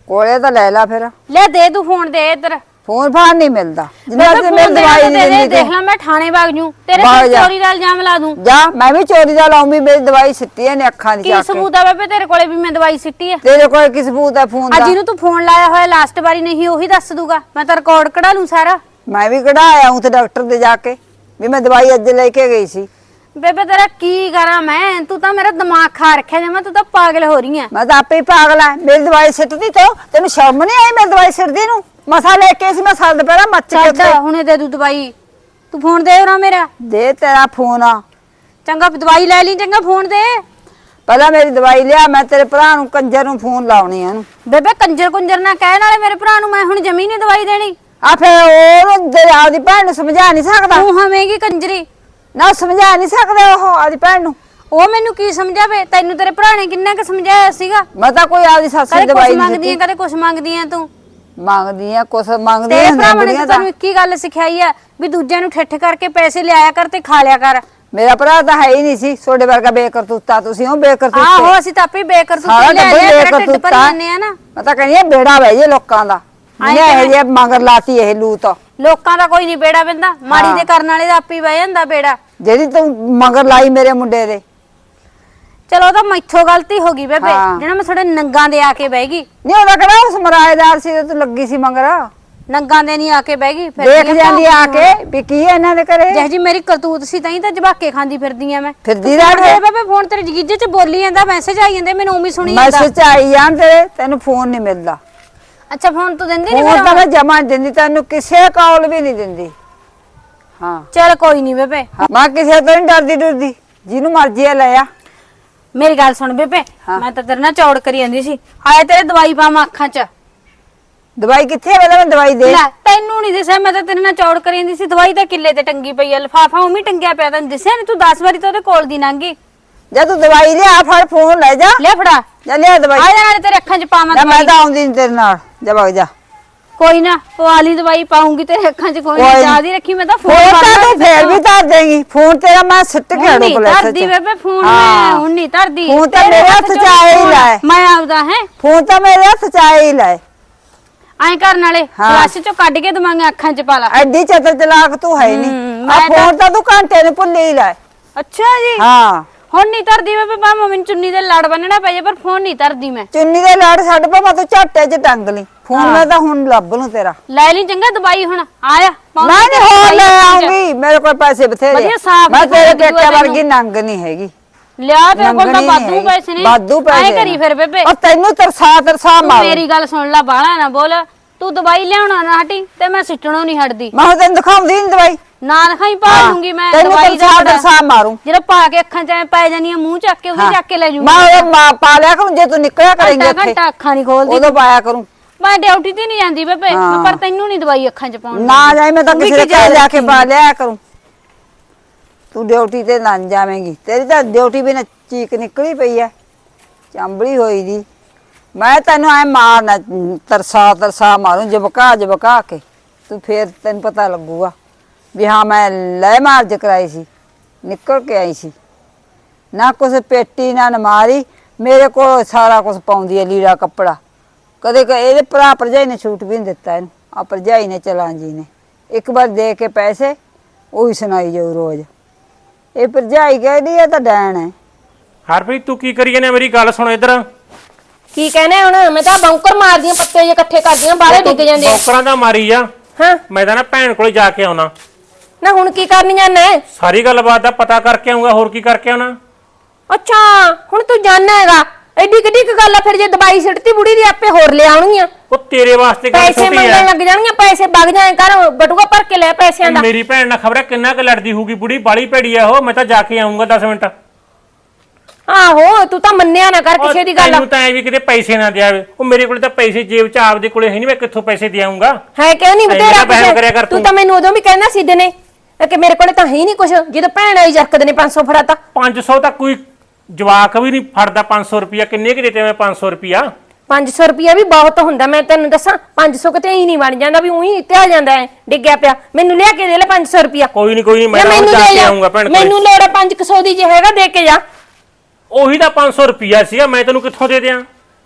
ਕੋਲੇ ਤਾਂ ਲੈ ਲੈ ਫਿਰ। ਲੈ ਦੇ ਤੂੰ ਫੋਨ ਦੇ ਇੱਧਰ। ਫੋਨ ਫਾਨ ਨਹੀਂ ਮਿਲਦਾ। ਜਿੰਨਾ ਤੇ ਮੈਂ ਦਵਾਈ ਨਹੀਂ ਦਿੰਦੀ ਦੇਖ ਲੈ ਮੈਂ ਥਾਣੇ ਵਗ ਜੂ। ਤੇਰੇ ਤੇ। ਚੋਰੀ ਦਾ ਇਲਜ਼ਾਮ ਲਾ ਦੂੰ। ਜਾ ਮੈਂ ਵੀ ਚੋਰੀ ਦਾ ਲਾਉਂਗੀ ਮੇਰੀ ਦਵਾਈ ਸਿੱਟੀ ਨੇ ਅੱਖਾਂ ਦੀ ਕੀ ਜਾ ਕੇ। ਸਬੂਤ ਆ ਬੇਬੇ ਤੇਰੇ ਕੋਲੇ ਵੀ ਮੈਂ ਦਵਾਈ ਸਿੱਟੀ ਆ ਤੇਰੇ ਕੋਲ ਕਿਸ ਸਬੂਤ ਹੈ ਫੋਨ ਅੱਜ ਦਾ ਜਿਹਨੂੰ ਤੂੰ ਫੋਨ ਲਾਇਆ ਹੋਇਆ ਲਾਸਟ ਵਾਰੀ ਨਹੀਂ ਉਹੀ ਦੱਸ ਦੂਗਾ। ਮੈਂ ਤਾਂ ਰਿਕਾਰਡ ਕਢਾ ਲੂੰ ਸਾਰਾ। ਮੈਂ ਵੀ ਕਢਾਇਆ ਹੂੰ ਤੇ ਡਾਕਟਰ ਦੇ ਜਾ ਕੇ ਵੀ ਮੈਂ ਦਵਾਈ ਅੱਜ ਲੈ ਕੇ ਗਈ ਸੀ। ਬੇਬੇ ਤੇਰਾ ਕੀ ਕਰਾਂ ਮੈਂ? ਤੂੰ ਤਾਂ ਮੇਰਾ ਦਿਮਾਗ ਖਾ ਰੱਖਿਆ ਜਮਾ ਤੂੰ ਤਾਂ ਪਾਗਲ ਹੋ ਰਹੀ ਆ। ਮੈਂ ਤਾਂ ਆਪੇ ਹੀ ਪਾਗਲ ਆ। ਮੇਰੀ ਦਵਾਈ ਸਿੱਟਦੀ ਤੋ ਤੈਨੂੰ ਸ਼ਰਮ ਨਹੀਂ ਆਈ ਮੈਂ ਦਵਾਈ ਸਿੱਟਦੀ ਨੂੰ? ਮਸਾ ਲੈ ਕੇ ਸੀ ਮੈਂ ਸਾਲ ਦੁਪਹਿਰਾ ਮੱਚ ਕੇ ਉੱਥੇ। ਹੁਣੇ ਦੇ ਦੂ ਦਵਾਈ। ਤੂੰ ਫੋਨ ਦੇ ਉਹਨਾਂ ਮੇਰਾ। ਦੇ ਤੇਰਾ ਫੋਨ ਆ। ਚੰਗਾ ਦਵਾਈ ਲੈ ਲਈ ਚੰਗਾ ਫੋਨ ਤੇ ਪਹਿਲਾਂ ਮੇਰੀ ਦਵਾਈ ਲਿਆ ਮੈਂ ਤੇਰੇ ਭਰਾ ਨੂੰ ਕੰਜਰ ਨੂੰ ਫੋਨ ਲਾਉਣੀ ਆ ਉਹਨੂੰ ਬੇਬੇ ਕੰਜਰ ਕੁੰਜਰ ਨਾ ਕਹਿਣ ਵਾਲੇ ਮੇਰੇ ਭਰਾ ਨੂੰ ਮੈਂ ਹੁਣ ਜਮੀ ਨਹੀਂ ਦਵਾਈ ਦੇਣੀ। ਆ ਫੇ ਉਹ ਤੇਰੀ ਆਪਦੀ ਭੈਣ ਨੂੰ ਸਮਝਾ ਨਹੀਂ ਸਕਦਾ। ਤੂੰ ਹਵੇਂਗੀ ਕੰਜਰੀ। ਨਾ ਸਮਝਾ ਨਹੀਂ ਸਕਦਾ ਉਹ ਆਪਦੀ ਭੈਣ ਨੂੰ। ਉਹ ਮੈਨੂੰ ਕੀ ਸਮਝਾਵੇ? ਤੈਨੂੰ ਤੇਰੇ ਭਰਾ ਨੇ ਕਿੰਨਾ ਕੁ ਸਮਝਾਇਆ ਸੀਗਾ? ਮੈਂ ਤਾਂ ਕੋਈ ਆਪਦੀ ਸੱਸ ਦੀ ਕਦੇ ਕੁਛ ਦਵਾਈ ਨਹੀਂ ਮੰਗਦੀ ਕਦੇ ਕੁਛ ਮੰਗਦੀ ਆ ਤੂੰ। ਮੰਗਦੀ ਆ ਕੁਛ ਮੰਗਦੀ ਆ ਭਰਾਵਾਂ ਨੇ ਤਾਂ ਤੈਨੂੰ ਇੱਕ ਹੀ ਗੱਲ ਸਿਖਾਈ ਆ ਵੀ ਦੂਜਿਆਂ ਨੂੰ ਠੱਠ ਕਰਕੇ ਪੈਸੇ ਲਿਆਇਆ ਕਰ ਤੇ ਖਾ ਲਿਆ ਕਰ। ਮੇਰਾ ਭਰਾ ਤਾਂ ਹੈ ਹੀ ਨਹੀਂ ਸੀ ਤੁਹਾਡੇ ਵਰਗਾ ਬੇਕਰਤੂਤਾ ਤੁਸੀਂ ਉਹ ਬੇਕਰਤੂਤੇ। ਆਹੋ ਅਸੀਂ ਤਾਂ ਆਪੇ ਬੇਕਰ ਤੂੰ ਸਾਰਾ ਲੈ ਲਿਆ ਤੇਰਾ ਢਿੱਡ ਭਰੀ ਬੇਕਰਤੂਤਾ। ਜਾਂਦੇ ਆ ਨਾ। ਮੈਂ ਤਾਂ ਕਹਿੰਦੀ ਆ ਬੇੜਾ ਬਹਿ ਜੇ ਲੋਕਾਂ ਦਾ। ਇਹ ਕਿਵੇਂ? ਜੇ ਮਗਰ ਲਾਤੀ ਇਹ ਲੂਤ। ਲੋਕਾਂ ਦਾ ਕੋਈ ਨਹੀਂ ਬੇੜਾ ਬੰਦਾ ਮਾੜੀ ਦੇ ਕਰਨ ਵਾਲੇ ਦਾ ਆਪੇ ਬਹਿ ਜਾਂਦਾ ਬੇੜਾ ਜਿਹੜੀ ਤੂੰ ਮਗਰ ਲਾਈ ਮੇਰੇ ਮੁੰਡੇ ਦੇ। ਚਲੋ ਉਹ ਤਾਂ ਮੈਥੋਂ ਗਲਤੀ ਹੋ ਗਈ ਬੇਬੇ ਹਾਂ। ਜਿਹੜਾ ਮੈਂ ਥੋੜੇ ਨੰਗਾਂ ਦੇ ਆ ਕੇ ਬਹਿ ਗਈ। ਨਹੀਂ ਉਹਦਾ ਕਿਹੜਾ ਉਸ ਮਰਾਏਦਾਰ ਸੀ ਤੇ ਤੂੰ ਲੱਗੀ ਸੀ ਮਗਰ? ਨੰਗਾਂ ਦੇ ਨਹੀਂ ਆ ਕੇ ਬਹਿ ਗਈ ਦੇਖ ਜਾਂਦੀ ਆ ਕੇ ਵੀ ਕੀ ਇਹਨਾਂ ਦੇ ਘਰੇ? ਜਿਹੋ ਜੀ ਮੇਰੀ ਕਰਤੂਤ ਸੀ ਤਾਂ ਹੀ ਤਾਂ ਜਵਾਕੇ ਖਾਂਦੀ ਫਿਰਦੀ ਆ ਮੈਂ। ਫਿਰਦੀ ਰਹਿ ਫੋਨ ਬੇਬੇ ਫੋਨ ਤੇਰੇ ਜਗੀਜੇ ਚ ਬੋਲੀ ਜਾਂਦਾ ਮੈਸੇਜ ਆਈ ਜਾਂਦੇ ਮੈਨੂੰ ਉਮੀ ਸੁਣੀ ਜਾਂਦਾ। ਮੈਸੇਜ ਆਈ ਜਾਣ ਤੇਰੇ ਤੈਨੂੰ ਫੋਨ ਨਹੀਂ ਮਿਲਦਾ। ਅੱਛਾ ਫੋਨ ਤੂੰ ਦਿੰਦੀ ਨਹੀਂ ਫੋਨ ਤਾਂ ਫਿਰ ਮੈਂ ਜਮਾ ਦਿੰਦੀ ਤੈਨੂੰ ਕਿਸੇ ਕਾਲ ਵੀ ਨਹੀਂ ਦਿੰਦੀ। ਹਾਂ। ਚਲ ਕੋਈ ਨਹੀਂ ਬੇਬੇ। ਹਾਂ, ਮੈਂ ਕਿਸੇ ਤੋਂ ਨਹੀਂ ਡਰਦੀ ਡਰਦੀ ਜਿਹਨੂੰ ਮਰਜ਼ੀ ਆ ਲੈ ਆ। ਮੇਰੀ ਗੱਲ ਸੁਣ ਬੇਬੇ ਹਾਂ। ਮੈਂ ਤਾਂ ਤੇਰੇ ਨਾਲ ਚੌੜ ਕਰੀ ਜਾਂਦੀ ਸੀ। ਆਏ ਤੇਰੇ ਦਵਾਈ ਪਾਵਾਂ ਅੱਖਾਂ 'ਚ। ਦਵਾਈ ਕਿੱਥੇ ਹੈ ਪਹਿਲਾਂ ਮੈਂ ਦਵਾਈ ਦੇ। ਲੈ ਤੈਨੂੰ ਨਹੀਂ ਦਿਸਿਆ ਮੈਂ ਤਾਂ ਤੇਰੇ ਨਾਲ ਚੌੜ ਕਰੀ ਜਾਂਦੀ ਸੀ। ਦਵਾਈ ਤਾਂ ਕਿੱਲੇ ਤੇ ਟੰਗੀ ਪਈ ਆ ਲਫਾਫਾ ਉਮੀ ਟੰਗਿਆ ਪਿਆ ਤੈਨੂੰ ਦਿਸਿਆ ਨਹੀਂ ਤੂੰ 10 ਵਾਰੀ ਤਾਂ ਉਹਦੇ ਕੋਲ ਦੀ ਲੰਘੀ ਜੇ ਤੂੰ ਦਵਾਈ ਲਿਆ ਫੜ ਫੋਨ ਲੈ ਜਾ। ਲੈ ਫੜਾ। ਜਾ ਲਿਆ ਦਵਾਈ। ਆ ਜਾ ਨਾਲੇ ਤੇਰੇ ਅੱਖਾਂ 'ਚ ਪਾਵਾਂ ਨਾ ਮੈਂ ਦਵਾਈ। ਤਾਂ ਆਉਂਦੀ ਨਹੀਂ ਤੇਰੇ ਨਾਲ। ਜਾ ਵਗ ਜਾ। ਕੋਈ ਨਾ ਪਵਾ ਲਈ ਦਵਾਈ ਪਾਉਂਗੀ ਤੇਰੇ ਅੱਖਾਂ 'ਚ ਕੋਈ ਨਹੀਂ ਹੀ ਰੱਖੀ ਮੈਂ ਤਾਂ ਫੋਨ ਫੋਨ ਤਾਂ ਤੂੰ ਫੇਰ ਵੀ ਧਰ ਦੇਂਗੀ। ਫੋਨ ਤੇਰਾ ਮੈਂ ਸਿੱਟ ਕੇ ਹੁਣ ਆੜੂ ਨਹੀਂ ਪਲੇਸ ਧਰਦੀ ਬੇਬੇ ਫੋਨ। ਮੈਂ ਹੁਣ ਨਹੀਂ ਧਰਦੀ। ਫੋਨ ਤਾਂ ਤੇਰੇ ਮੇਰੇ ਹੱਥ 'ਚ ਆਇਆ ਹੀ ਫੋਨ ਲੈ। ਮੈਂ ਆਪਦਾ ਹੈ? ਫੋਨ ਤਾਂ ਮੇਰੇ ਹੱਥ ਚ ਆਇਆ ਹੀ ਲੈ। ਐਂ ਕਰਨ ਵਾਲੇ ਹਾਂ। ਫਲਸ਼ ਚੋਂ ਕੱਢ ਕੇ ਦਵਾਂਗੇ ਅੱਖਾਂ 'ਚ ਪਾ ਲਾ। ਐਡੀ ਚਤਰ ਚਲਾਕ ਤੂੰ ਹੈ ਨਹੀਂ ਆ ਮੈਂ ਤਾਂ- ਫੋਨ ਤਾਂ ਤੂੰ ਘੰਟੇ ਨੂੰ ਭੁੱਲ ਹੀ ਲੈ। ਅੱਛਾ ਜੀ। ਹਾਂ। ਹੁਣ ਨਹੀਂ ਧਰਦੀ ਬੇਬੇ ਬਾ ਮੈਨੂੰ ਚੁੰਨੀ ਦੇ ਲੜ ਬੰਨਣਾ ਪੈ ਜਾ ਪਰ ਫੋਨ ਨਹੀਂ ਧਰਦੀ ਮੈਂ। ਚੁੰਨੀ ਦੇ ਲੜ ਛੱਡ ਪਾ ਤੂੰ ਝਾਟੇ 'ਚ ਟੰਗ ਲਈ ਫੋਨ ਮੈਂ ਤਾਂ ਹੁਣ ਲੱਭ ਲੂੰ ਤੇਰਾ। ਲੈ ਲਈ ਚੰਗਾ ਦਵਾਈ ਹੁਣ ਆਇਆ ਮੈਂ ਨਹੀਂ ਹੋਰ ਲੈ। ਆਉਂਗੀ ਮੇਰੇ ਕੋਲ ਪੈਸੇ ਬਥੇਰੇ ਆ। ਵਧੀਆ ਸਾਫ਼ ਮੈਂ ਦਿਖਾਈ ਤੇਰੇ ਦੂਆ ਤੈਨੂੰ। ਵਰਗੀ ਨੰਗ ਨਹੀਂ ਹੈਗੀ। ਲਿਆ ਤੇਰੇ ਕੋਲ ਤਾਂ ਨੰਗਣੀ ਵਾਧੂ ਹੈਗੀ। ਪੈਸੇ ਨੇ। ਵਾਧੂ ਪੈਸੇ ਐਂ ਕਰੀ। ਫਿਰ ਬੇਬੇ। ਉਹ ਤੈਨੂੰ ਤਰਸਾ ਤਰਸਾ ਤੂੰ ਮਾਰ। ਮੇਰੀ ਗੱਲ ਸੁਣ ਲੈ ਬਾਹਲਾ ਨਾ ਬੋਲ। ਤੂੰ ਦਵਾਈ ਲਿਆਉਣਾ ਨਾ ਹਟੀ ਤੇ ਮੈਂ ਸਿੱਟਣੋਂ ਨਹੀਂ ਹਟਦੀ। ਮੈਂ ਹੁਣ ਤੈਨੂੰ ਦਿਖਾਉਂਦੀ ਨਹੀਂ ਦਵਾਈ। ਨਾ ਦਿਖਾਈ ਪਾ ਹਾਂ, ਲੂੰਗੀ ਮੈਂ ਤੈਨੂੰ ਦਵਾਈ ਦਾ ਤਰਸਾ ਬੜਾ- ਤਰਸਾ ਮਾਰੂ। ਜਦੋਂ ਪਾ ਕੇ ਅੱਖਾਂ 'ਚ ਐਂ ਪੈ ਜਾਨੀਆਂ ਮੂੰਹ ਚੱਕ ਕੇ ਉਹਦੇ ਚੱਕ ਕੇ ਲੈ ਜੂੰਗੀ ਮੈਂ ਉਹ ਮਾ- ਪਾ ਲਿਆ ਕਰੂੰ ਜੇ ਤੂੰ ਨਿਕਲਿਆ ਕਰੇਂਗੇ ਘੰਟਾ ਇੱਥੇ ਘੰਟਾ ਅੱਖਾਂ ਨਹੀਂ ਖੋਲਦੀ ਉਦੋਂ ਪਾਇਆ ਕਰੂੰ। ਮੈਂ ਡਿਊਟੀ ਤੇ ਨਹੀਂ ਜਾਂਦੀ ਬੇਬੇ ਮੈਂ। ਪਰ ਤੈਨੂੰ ਨਹੀਂ ਦਵਾਈ ਅੱਖਾਂ 'ਚ ਪਾਉਣ ਨਾ ਜਾਈ ਮੈਂ ਤਾਂ ਕਿਸੇ ਦੇ ਘਰ ਜਾ ਕੇ? ਪਾ ਲਿਆ ਕਰੂੰ। ਤੂੰ ਡਿਊਟੀ ਤੇ ਨਾ ਜਾਵੇਂਗੀ। ਤੇਰੀ ਤਾਂ ਡਿਊਟੀ ਵੀ ਨਾ ਚੀਕ ਨਿਕਲੀ ਪਈ ਐ। ਚੰਬੜੀ ਹੋਈ ਦੀ। ਮੈਂ ਤੈਨੂੰ ਐ ਮਾਰਨਾ ਤਰਸਾ ਤਰਸਾ ਮਾਰੂੰ ਜਬਕਾ ਜਬਕਾ ਕੇ। ਤੂੰ ਫੇਰ ਤੈਨੂੰ ਪਤਾ ਲੱਗੂਗਾ ਵੀ ਹਾਂ ਮੈਂ ਲੈ ਮਾਰਜ ਕਰਾਈ ਸੀ। ਨਿਕਲ ਕੇ ਆਈ ਸੀ। ਨਾ ਕੁਛ ਪੇਟੀ ਨਾ ਨਮਾਰੀ ਮੇਰੇ ਕੋਲ ਸਾਰਾ ਕੁਝ ਪਾਉਂਦੀ ਐ ਲੀੜਾ ਕੱਪੜਾ। ਕਦੇ ਕ ਇਹਦੇ ਭਰਾ ਭਰਜਾਈ ਨੇ ਛੂਟ ਵੀ ਨਹੀਂ ਦਿੱਤਾ ਇਹਨੂੰ। ਆ ਭਰਜਾਈ ਨੇ ਚਲਾਂ ਜੀ ਨੇ। ਇੱਕ ਵਾਰ ਦੇ ਕੇ ਪੈਸੇ ਉਹੀ ਸੁਣਾਈ ਜਾਊ ਰੋਜ਼। ਇਹ ਭਰਜਾਈ ਕਹਿੰਦੀ ਇਹ ਤਾਂ ਡੈਣ ਹੈ। ਹਰਪ੍ਰੀਤ ਤੂੰ ਕੀ ਕਰੀ ਜਾਂਦੇ ਮੇਰੀ ਗੱਲ ਸੁਣ ਇੱਧਰ। ਕੀ ਕਹਿੰਦੇ ਹੁਣ? ਮੈਂ ਤਾਂ ਬੌਂਕਰ ਮਾਰਦੀ ਆ ਪੱਤੇ ਜੇ ਇਕੱਠੇ ਕਰਦੀਆਂ ਬਾਹਲੇ ਡਿੱਗ ਜਾਂਦੇ ਆ। ਬੌਂਕਰਾਂ ਦਾ ਮਾਰੀ ਆ। ਹਾਂ। ਮੈਂ ਤਾਂ ਨਾ ਭੈਣ ਕੋਲੇ ਜਾ ਕੇ ਆਉਣਾ। ਨਾ ਹੁਣ ਕੀ ਕਰਨ ਜਾਣਾ ਸਾਰੀ ਗੱਲਬਾਤ ਦਾ ਪਤਾ ਕਰਕੇ ਆਉਂਗਾ ਹੋਰ ਕੀ ਕਰਕੇ ਆਉਣਾ? ਅੱਛਾ ਹੁਣ ਤੂੰ ਜਾਣਾ ਹੈਗਾ। ਐਡੀ ਕਿੱਡੀ ਕੁ ਗੱਲ ਆ ਫਿਰ ਜੇ ਦਵਾਈ ਸਿੱਟਤੀ ਬੁੜੀ ਦੀ ਆਪੇ ਹੋਰ ਲੈ ਆਉਣਗੀਆਂ। ਉਹ ਤੇਰੇ ਵਾਸਤੇ ਗੱਲ ਪੈਸੇ ਛੋਟੀ ਮੰਗਣ ਲੱਗ ਜਾਣਗੀਆਂ ਪੈਸੇ ਵਗ ਜਾਏ ਕਰ ਬਟੂਆ ਭਰ ਕੇ ਲੈ ਪੈਸਿਆਂ ਦਾ। ਮੇਰੀ ਭੈਣ ਨਾਲ ਖਬਰ ਕਿੰਨਾ ਕੁ ਲੜਦੀ ਹੋਊਗੀ ਬੁੜੀ ਬਾਲੀ ਭੈੜੀ ਆ ਉਹ ਮੈਂ ਤਾਂ ਜਾ ਕੇ ਆਉਂਗਾ 10 ਮਿੰਟ। ਆਹੋ ਤੂੰ ਤਾਂ ਮੰਨਿਆ ਨਾ ਕਰ ਕਿਸੇ ਦੀ ਗੱਲ। ਤੈਨੂੰ ਤਾਂ ਐ ਵੀ ਕਿਤੇ ਪੈਸੇ ਨਾ ਦਿਆਵੇ। ਉਹ ਮੇਰੇ ਕੋਲ ਤਾਂ ਪੈਸੇ ਜੇਬ 'ਚ ਆਪਦੇ ਕੋਲੇ ਹੈ ਨਹੀਂ ਮੈਂ ਕਿੱਥੋਂ ਪੈਸੇ ਦਿਆਉਂਗਾ ਹੈ ਕਿਉਂ ਨਹੀਂ ਐਵੇਂ ਬਤੇਰਾ ਨਾ ਵਹਿਮ ਕਰਿਆ ਕਰ ਕੁਛ ਤੂੰ ਤੂੰ। ਤਾਂ ਮੈਨੂੰ ਉਦੋਂ ਵੀ ਕਹਿੰਦਾ ਸੀ ਦਿਨੇ ਕਿ ਮੇਰੇ ਕੋਲੇ ਤਾਂ ਹੈ ਹੀ ਨਹੀਂ ਕੁਛ ਜਦੋਂ ਭੈਣ ਆਈ ਜਰਕਦੇ ਨੇ 500 ਫੜਾਤਾ। 500 ਤਾਂ ਕੋਈ ਜਵਾਕ ਵੀ ਨਹੀਂ ਫੜਦਾ 500 ਰੁਪਿਆ ਕਿੰਨੇ ਕਿ ਦਿੱਤੇ ਮੈਂ 500 ਰੁਪਿਆ 500 ਰੁਪਿਆ ਵੀ ਬਹੁਤ ਹੁੰਦਾ ਮੈਂ ਤੈਨੂੰ ਦੱਸਾਂ 500 ਕਿਤੇ ਹੀ ਨਹੀਂ ਬਣ ਜਾਂਦਾ ਵੀ ਉਹੀ ਇੱਥੇ ਜਾਂਦਾ ਹੈ ਡਿੱਗਿਆ ਪਿਆ। ਮੈਨੂੰ ਲਿਆ ਕੇ ਦੇ ਲੈ 500 ਰੁਪਿਆ ਕੋਈ ਨਹੀਂ ਕੋਈ ਨਹੀਂ ਮੈਂ ਮੈਨੂੰ ਜਾ ਦੇ ਕੇ ਆਉਂਗਾ ਭੈਣ ਕੋਲੇ। ਮੈਨੂੰ ਲੋੜ ਹੈ 500 ਦੀ ਜੇ ਹੈਗਾ ਦੇ ਕੇ ਜਾ। ਉਹੀ ਤਾਂ 500 ਰੁਪਿਆ ਸੀਗਾ ਮੈਂ ਤੈਨੂੰ ਕਿੱਥੋਂ ਦੇ ਦਿਆਂ?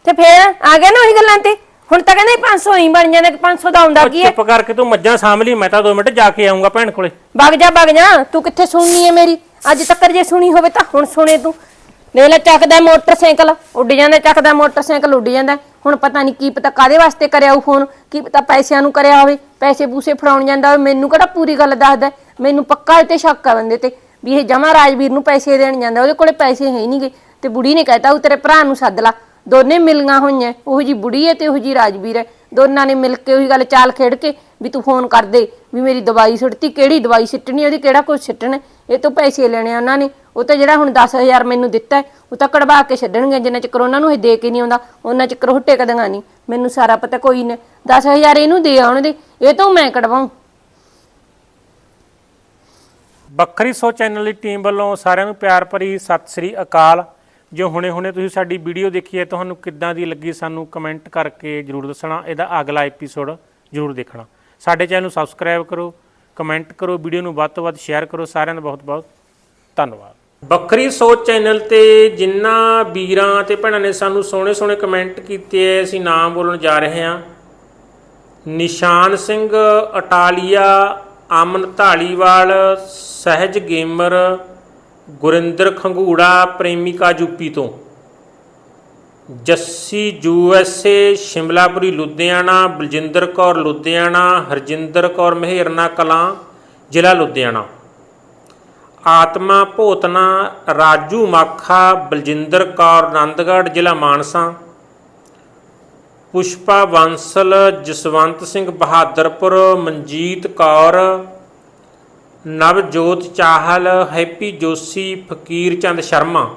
ਤੇ ਫੇਰ ਆ ਗਿਆ ਨਾ ਉਹੀ ਗੱਲਾਂ ਤੇ। ਹੁਣ ਤਾਂ ਕਹਿੰਦੇ 500 ਹੀ ਬਣ ਜਾਂਦਾ ਕਿ 500 ਦਾ ਉਹ ਕੀ ਹੈ? ਚੁੱਪ ਕਰਕੇ ਤੂੰ ਮੱਝਾਂ ਸਾਂਭ ਲਈ ਮੈਂ ਤਾਂ 2 ਮਿੰਟ ਜਾ ਕੇ ਆਉਂਗਾ ਭੈਣ ਕੋਲੇ। ਵਗ ਜਾ ਵਗ ਜਾ ਤੂੰ ਕਿੱਥੇ ਸੁਣਨੀ ਹੈ ਮੇਰੀ? ਅੱਜ ਤੱਕ ਜੇ ਸੁਣੀ ਹੋਵੇ ਤਾਂ ਹੁਣ ਸੁਣੇ ਤੂੰ। ਲੈ ਲੈ, ਚੱਕਦਾ ਮੋਟਰਸਾਈਕਲ, ਉੱਡ ਜਾਂਦਾ ਚੱਕਦਾ ਮੋਟਰਸਾਈਕਲ, ਉੱਡ ਜਾਂਦਾ ਹੁਣ ਪਤਾ ਨਹੀਂ ਕੀ ਪਤਾ ਕਾਦੇ ਵਾਸਤੇ ਕਰਿਆ ਉਹ ਫੋਨ, ਕੀ ਪਤਾ ਪੈਸਿਆਂ ਨੂੰ ਕਰਿਆ ਹੋਵੇ, ਪੈਸੇ ਪੂਸੇ ਫੜਾਉਣ ਜਾਂਦਾ ਹੋਵੇ, ਮੈਨੂੰ ਕਿਹੜਾ ਪੂਰੀ ਗੱਲ ਦੱਸਦਾ ਮੈਨੂੰ ਪੱਕਾ ਇਹ ਤੇ ਸ਼ੱਕ ਆ ਬੰਦੇ ਤੇ, ਵੀ ਇਹ ਜਮਾ ਰਾਜਵੀਰ ਨੂੰ ਪੈਸੇ ਦੇਣ ਜਾਂਦਾ, ਉਹਦੇ ਕੋਲੇ ਪੈਸੇ ਹੈ ਹੀ ਨਹੀਂਗੇ ਤੇ ਬੁੜੀ ਨੇ ਕਹਿਤਾ, ਉਹ ਤੇਰੇ ਭਰਾ ਨੂੰ ਸੱਦ ਲਾ, ਦੋਨੇ ਮਿਲੀਆਂ ਹੋਈਆਂ, ਉਹੋ ਜੀ ਬੁੜੀ ਹੈ ਤੇ ਉਹੋ ਜੀ ਰਾਜਵੀਰ ਹੈ। ਦੋਨਾਂ ਨੇ ਮਿਲ ਕੇ ਉਹੀ ਗੱਲ ਚਾਲ ਖੇਡ ਕੇ ਵੀ ਤੂੰ ਫੋਨ ਕਰ ਦੇ ਵੀ ਮੇਰੀ ਦਵਾਈ ਸੁੱਟਤੀ ਕਿਹੜੀ ਦਵਾਈ ਸਿੱਟਣੀ ਉਹਦੀ ਕਿਹੜਾ ਕੁਝ ਸਿੱਟਣਾ ਇਹ ਤੋਂ ਪੈਸੇ ਲੈਣੇ ਆ ਉਹਨਾਂ ਨੇ। ਉਹ ਤਾਂ ਜਿਹੜਾ ਹੁਣ 10000 ਮੈਨੂੰ ਦਿੱਤਾ ਹੈ, ਉਹ ਤਾਂ ਕਢਵਾ ਕੇ ਛੱਡਣਗੇ ਜਿੰਨਾ ਚਿਰ ਉਹਨਾਂ ਨੂੰ ਇਹ ਦੇ ਕੇ ਨਹੀਂ ਆਉਂਦਾ ਉਹਨਾਂ ਚਿਰ ਉਹ ਟਿਕਦੀਆਂ ਨਹੀਂ। ਮੈਨੂੰ ਸਾਰਾ ਪਤਾ ਕੋਈ ਨਾ 10000 ਇਹਨੂੰ ਦੇ ਆਉਣ ਦੇ ਇਹ ਤੋਂ ਮੈਂ ਕਢਵਾਉਂ। ਵੱਖਰੀ ਸੋ ਚੈਨਲ ਦੀ ਟੀਮ ਵੱਲੋਂ ਸਾਰਿਆਂ ਨੂੰ ਪਿਆਰ ਭਰੀ ਸਤਿ ਸ੍ਰੀ ਅਕਾਲ। ਜੋ ਹੁਣੇ-ਹੁਣੇ ਤੁਸੀਂ ਸਾਡੀ ਵੀਡੀਓ ਦੇਖੀ ਹੈ, ਤੁਹਾਨੂੰ ਕਿੱਦਾਂ ਦੀ ਲੱਗੀ ਸਾਨੂੰ ਕਮੈਂਟ ਕਰਕੇ ਜਰੂਰ ਦੱਸਣਾ। ਇਹਦਾ ਅਗਲਾ ਐਪੀਸੋਡ ਜਰੂਰ ਦੇਖਣਾ। ਸਾਡੇ ਚੈਨਲ ਨੂੰ ਸਬਸਕ੍ਰਾਈਬ ਕਰੋ ਕਮੈਂਟ ਕਰੋ, ਵੀਡੀਓ ਨੂੰ ਵੱਧ ਤੋਂ ਵੱਧ ਸ਼ੇਅਰ ਕਰੋ। ਸਾਰਿਆਂ ਦਾ ਬਹੁਤ-ਬਹੁਤ ਧੰਨਵਾਦ। ਵੱਖਰੀ ਸੋਚ ਚੈਨਲ ਤੇ ਜਿੰਨਾ ਵੀਰਾਂ ਤੇ ਭੈਣਾਂ ਨੇ ਸਾਨੂੰ ਸੋਹਣੇ-ਸੋਹਣੇ ਕਮੈਂਟ ਕੀਤੇ ਐ ਅਸੀਂ ਨਾਮ ਬੋਲਣ ਜਾ ਰਹੇ ਹਾਂ। ਨਿਸ਼ਾਨ ਸਿੰਘ, ਅਟਾਲੀਆ, ਅਮਨ ਢਾਲੀਵਾਲ ਸਹਿਜ ਗੇਮਰ ਗੁਰਿੰਦਰ ਖੰਗੂੜਾ ਪ੍ਰੇਮਿਕਾ ਯੂਪੀ ਤੋਂ। ਜੱਸੀ ਯੂਐਸਏ ਸ਼ਿਮਲਾਪੁਰੀ, ਲੁਧਿਆਣਾ, ਬਲਜਿੰਦਰ ਕੌਰ, ਲੁਧਿਆਣਾ, ਹਰਜਿੰਦਰ ਕੌਰ, ਮਹਿਰਨਾ ਕਲਾਂ, ਜ਼ਿਲ੍ਹਾ ਲੁਧਿਆਣਾ। ਆਤਮਾ ਭੋਤਨਾ, ਰਾਜੂ ਮਾਖਾ, ਬਲਜਿੰਦਰ ਕੌਰ ਆਨੰਦਗੜ੍ਹ ਜ਼ਿਲ੍ਹਾ Mansa. Pushpa Bansal, Jaswant Singh Bahadurpur, Manjeet Kaur Navjot Chahal, Happy Joshi, Fakir Chand Sharma.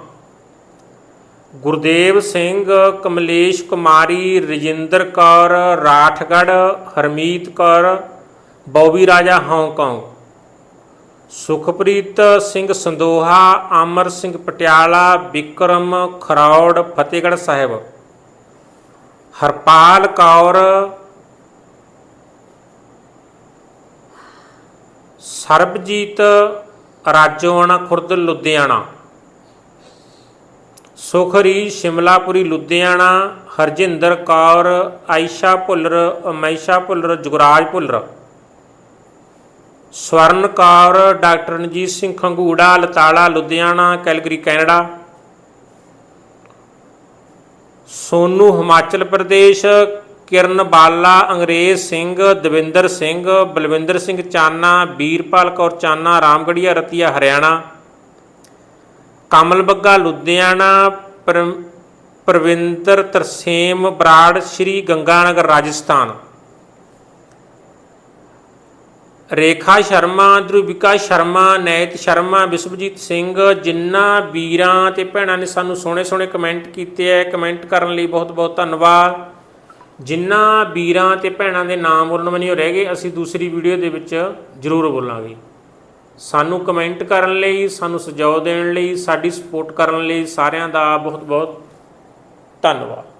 Gurdev Singh, Kamlesh Kumari, Rajinder Kaur, ਰਾਠਗੜ੍ਹ, Harmeet Kaur, Bobby Raja Hong Kong. Sukhpreet Singh Sandoha Amar Singh Patiala, Vikram Kharoud, Fatehgarh Sahib. Harpal Kaur Sarabjit, Rajoana, Khurd, Ludhiana. Sukhri, Shimlapuri, Ludhiana, Harjinder Kaur, Aisha Bhullar Amisha Bhullar, Jugraj Bhullar. Swaran Kaur, doctor Ranjit Singh Khangura, Latala, Ludhiana, Calgary, Canada. Sonu, Himachal Pradesh Kiran Bala, Angrez Singh, Davinder Singh, Balwinder Singh ਚਾਨਾ ਵੀਰਪਾਲ ਕੌਰ ਚਾਨਾ ਰਾਮਗੜੀਆ ਰਤੀਆ, ਹਰਿਆਣਾ, ਕਮਲ ਬੱਗਾ, ਲੁਧਿਆਣਾ ਪਰ- ਪ੍ਰਵਿੰਦਰ ਤਰਸੇਮ, ਬਰਾੜ, ਸ਼੍ਰੀ ਗੰਗਾਨਗਰ, ਰਾਜਸਥਾਨ। ਰੇਖਾ ਸ਼ਰਮਾ, ਧਰੁਵਿਕਾ ਸ਼ਰਮਾ, ਨੈਤ ਸ਼ਰਮਾ, ਵਿਸ਼ਵਜੀਤ ਸਿੰਘ ਜਿਨ੍ਹਾਂ ਵੀਰਾਂ ਤੇ ਭੈਣਾਂ ਨੇ ਸਾਨੂੰ ਸੋਹਣੇ ਸੋਹਣੇ comment ਕੀਤੇ ਐ, ਕਮੈਂਟ ਕਰਨ ਲਈ ਬਹੁਤ ਬਹੁਤ ਧੰਨਵਾਦ। ਜਿਨ੍ਹਾਂ ਵੀਰਾਂ ਤੇ ਭੈਣਾਂ ਦੇ ਨਾਮ ਬੋਲਣ ਮੈਨੂੰ ਰਹਿ ਗਏ, ਅਸੀਂ ਦੂਸਰੀ ਵੀਡੀਓ ਦੇ ਵਿੱਚ ਜ਼ਰੂਰ ਬੋਲਾਂਗੇ। ਸਾਨੂੰ ਕਮੈਂਟ ਕਰਨ ਲਈ, ਸਾਨੂੰ ਸੁਝਾਅ ਦੇਣ ਲਈ, ਸਾਡੀ ਸਪੋਰਟ ਕਰਨ ਲਈ ਸਾਰਿਆਂ ਦਾ ਬਹੁਤ ਬਹੁਤ ਧੰਨਵਾਦ।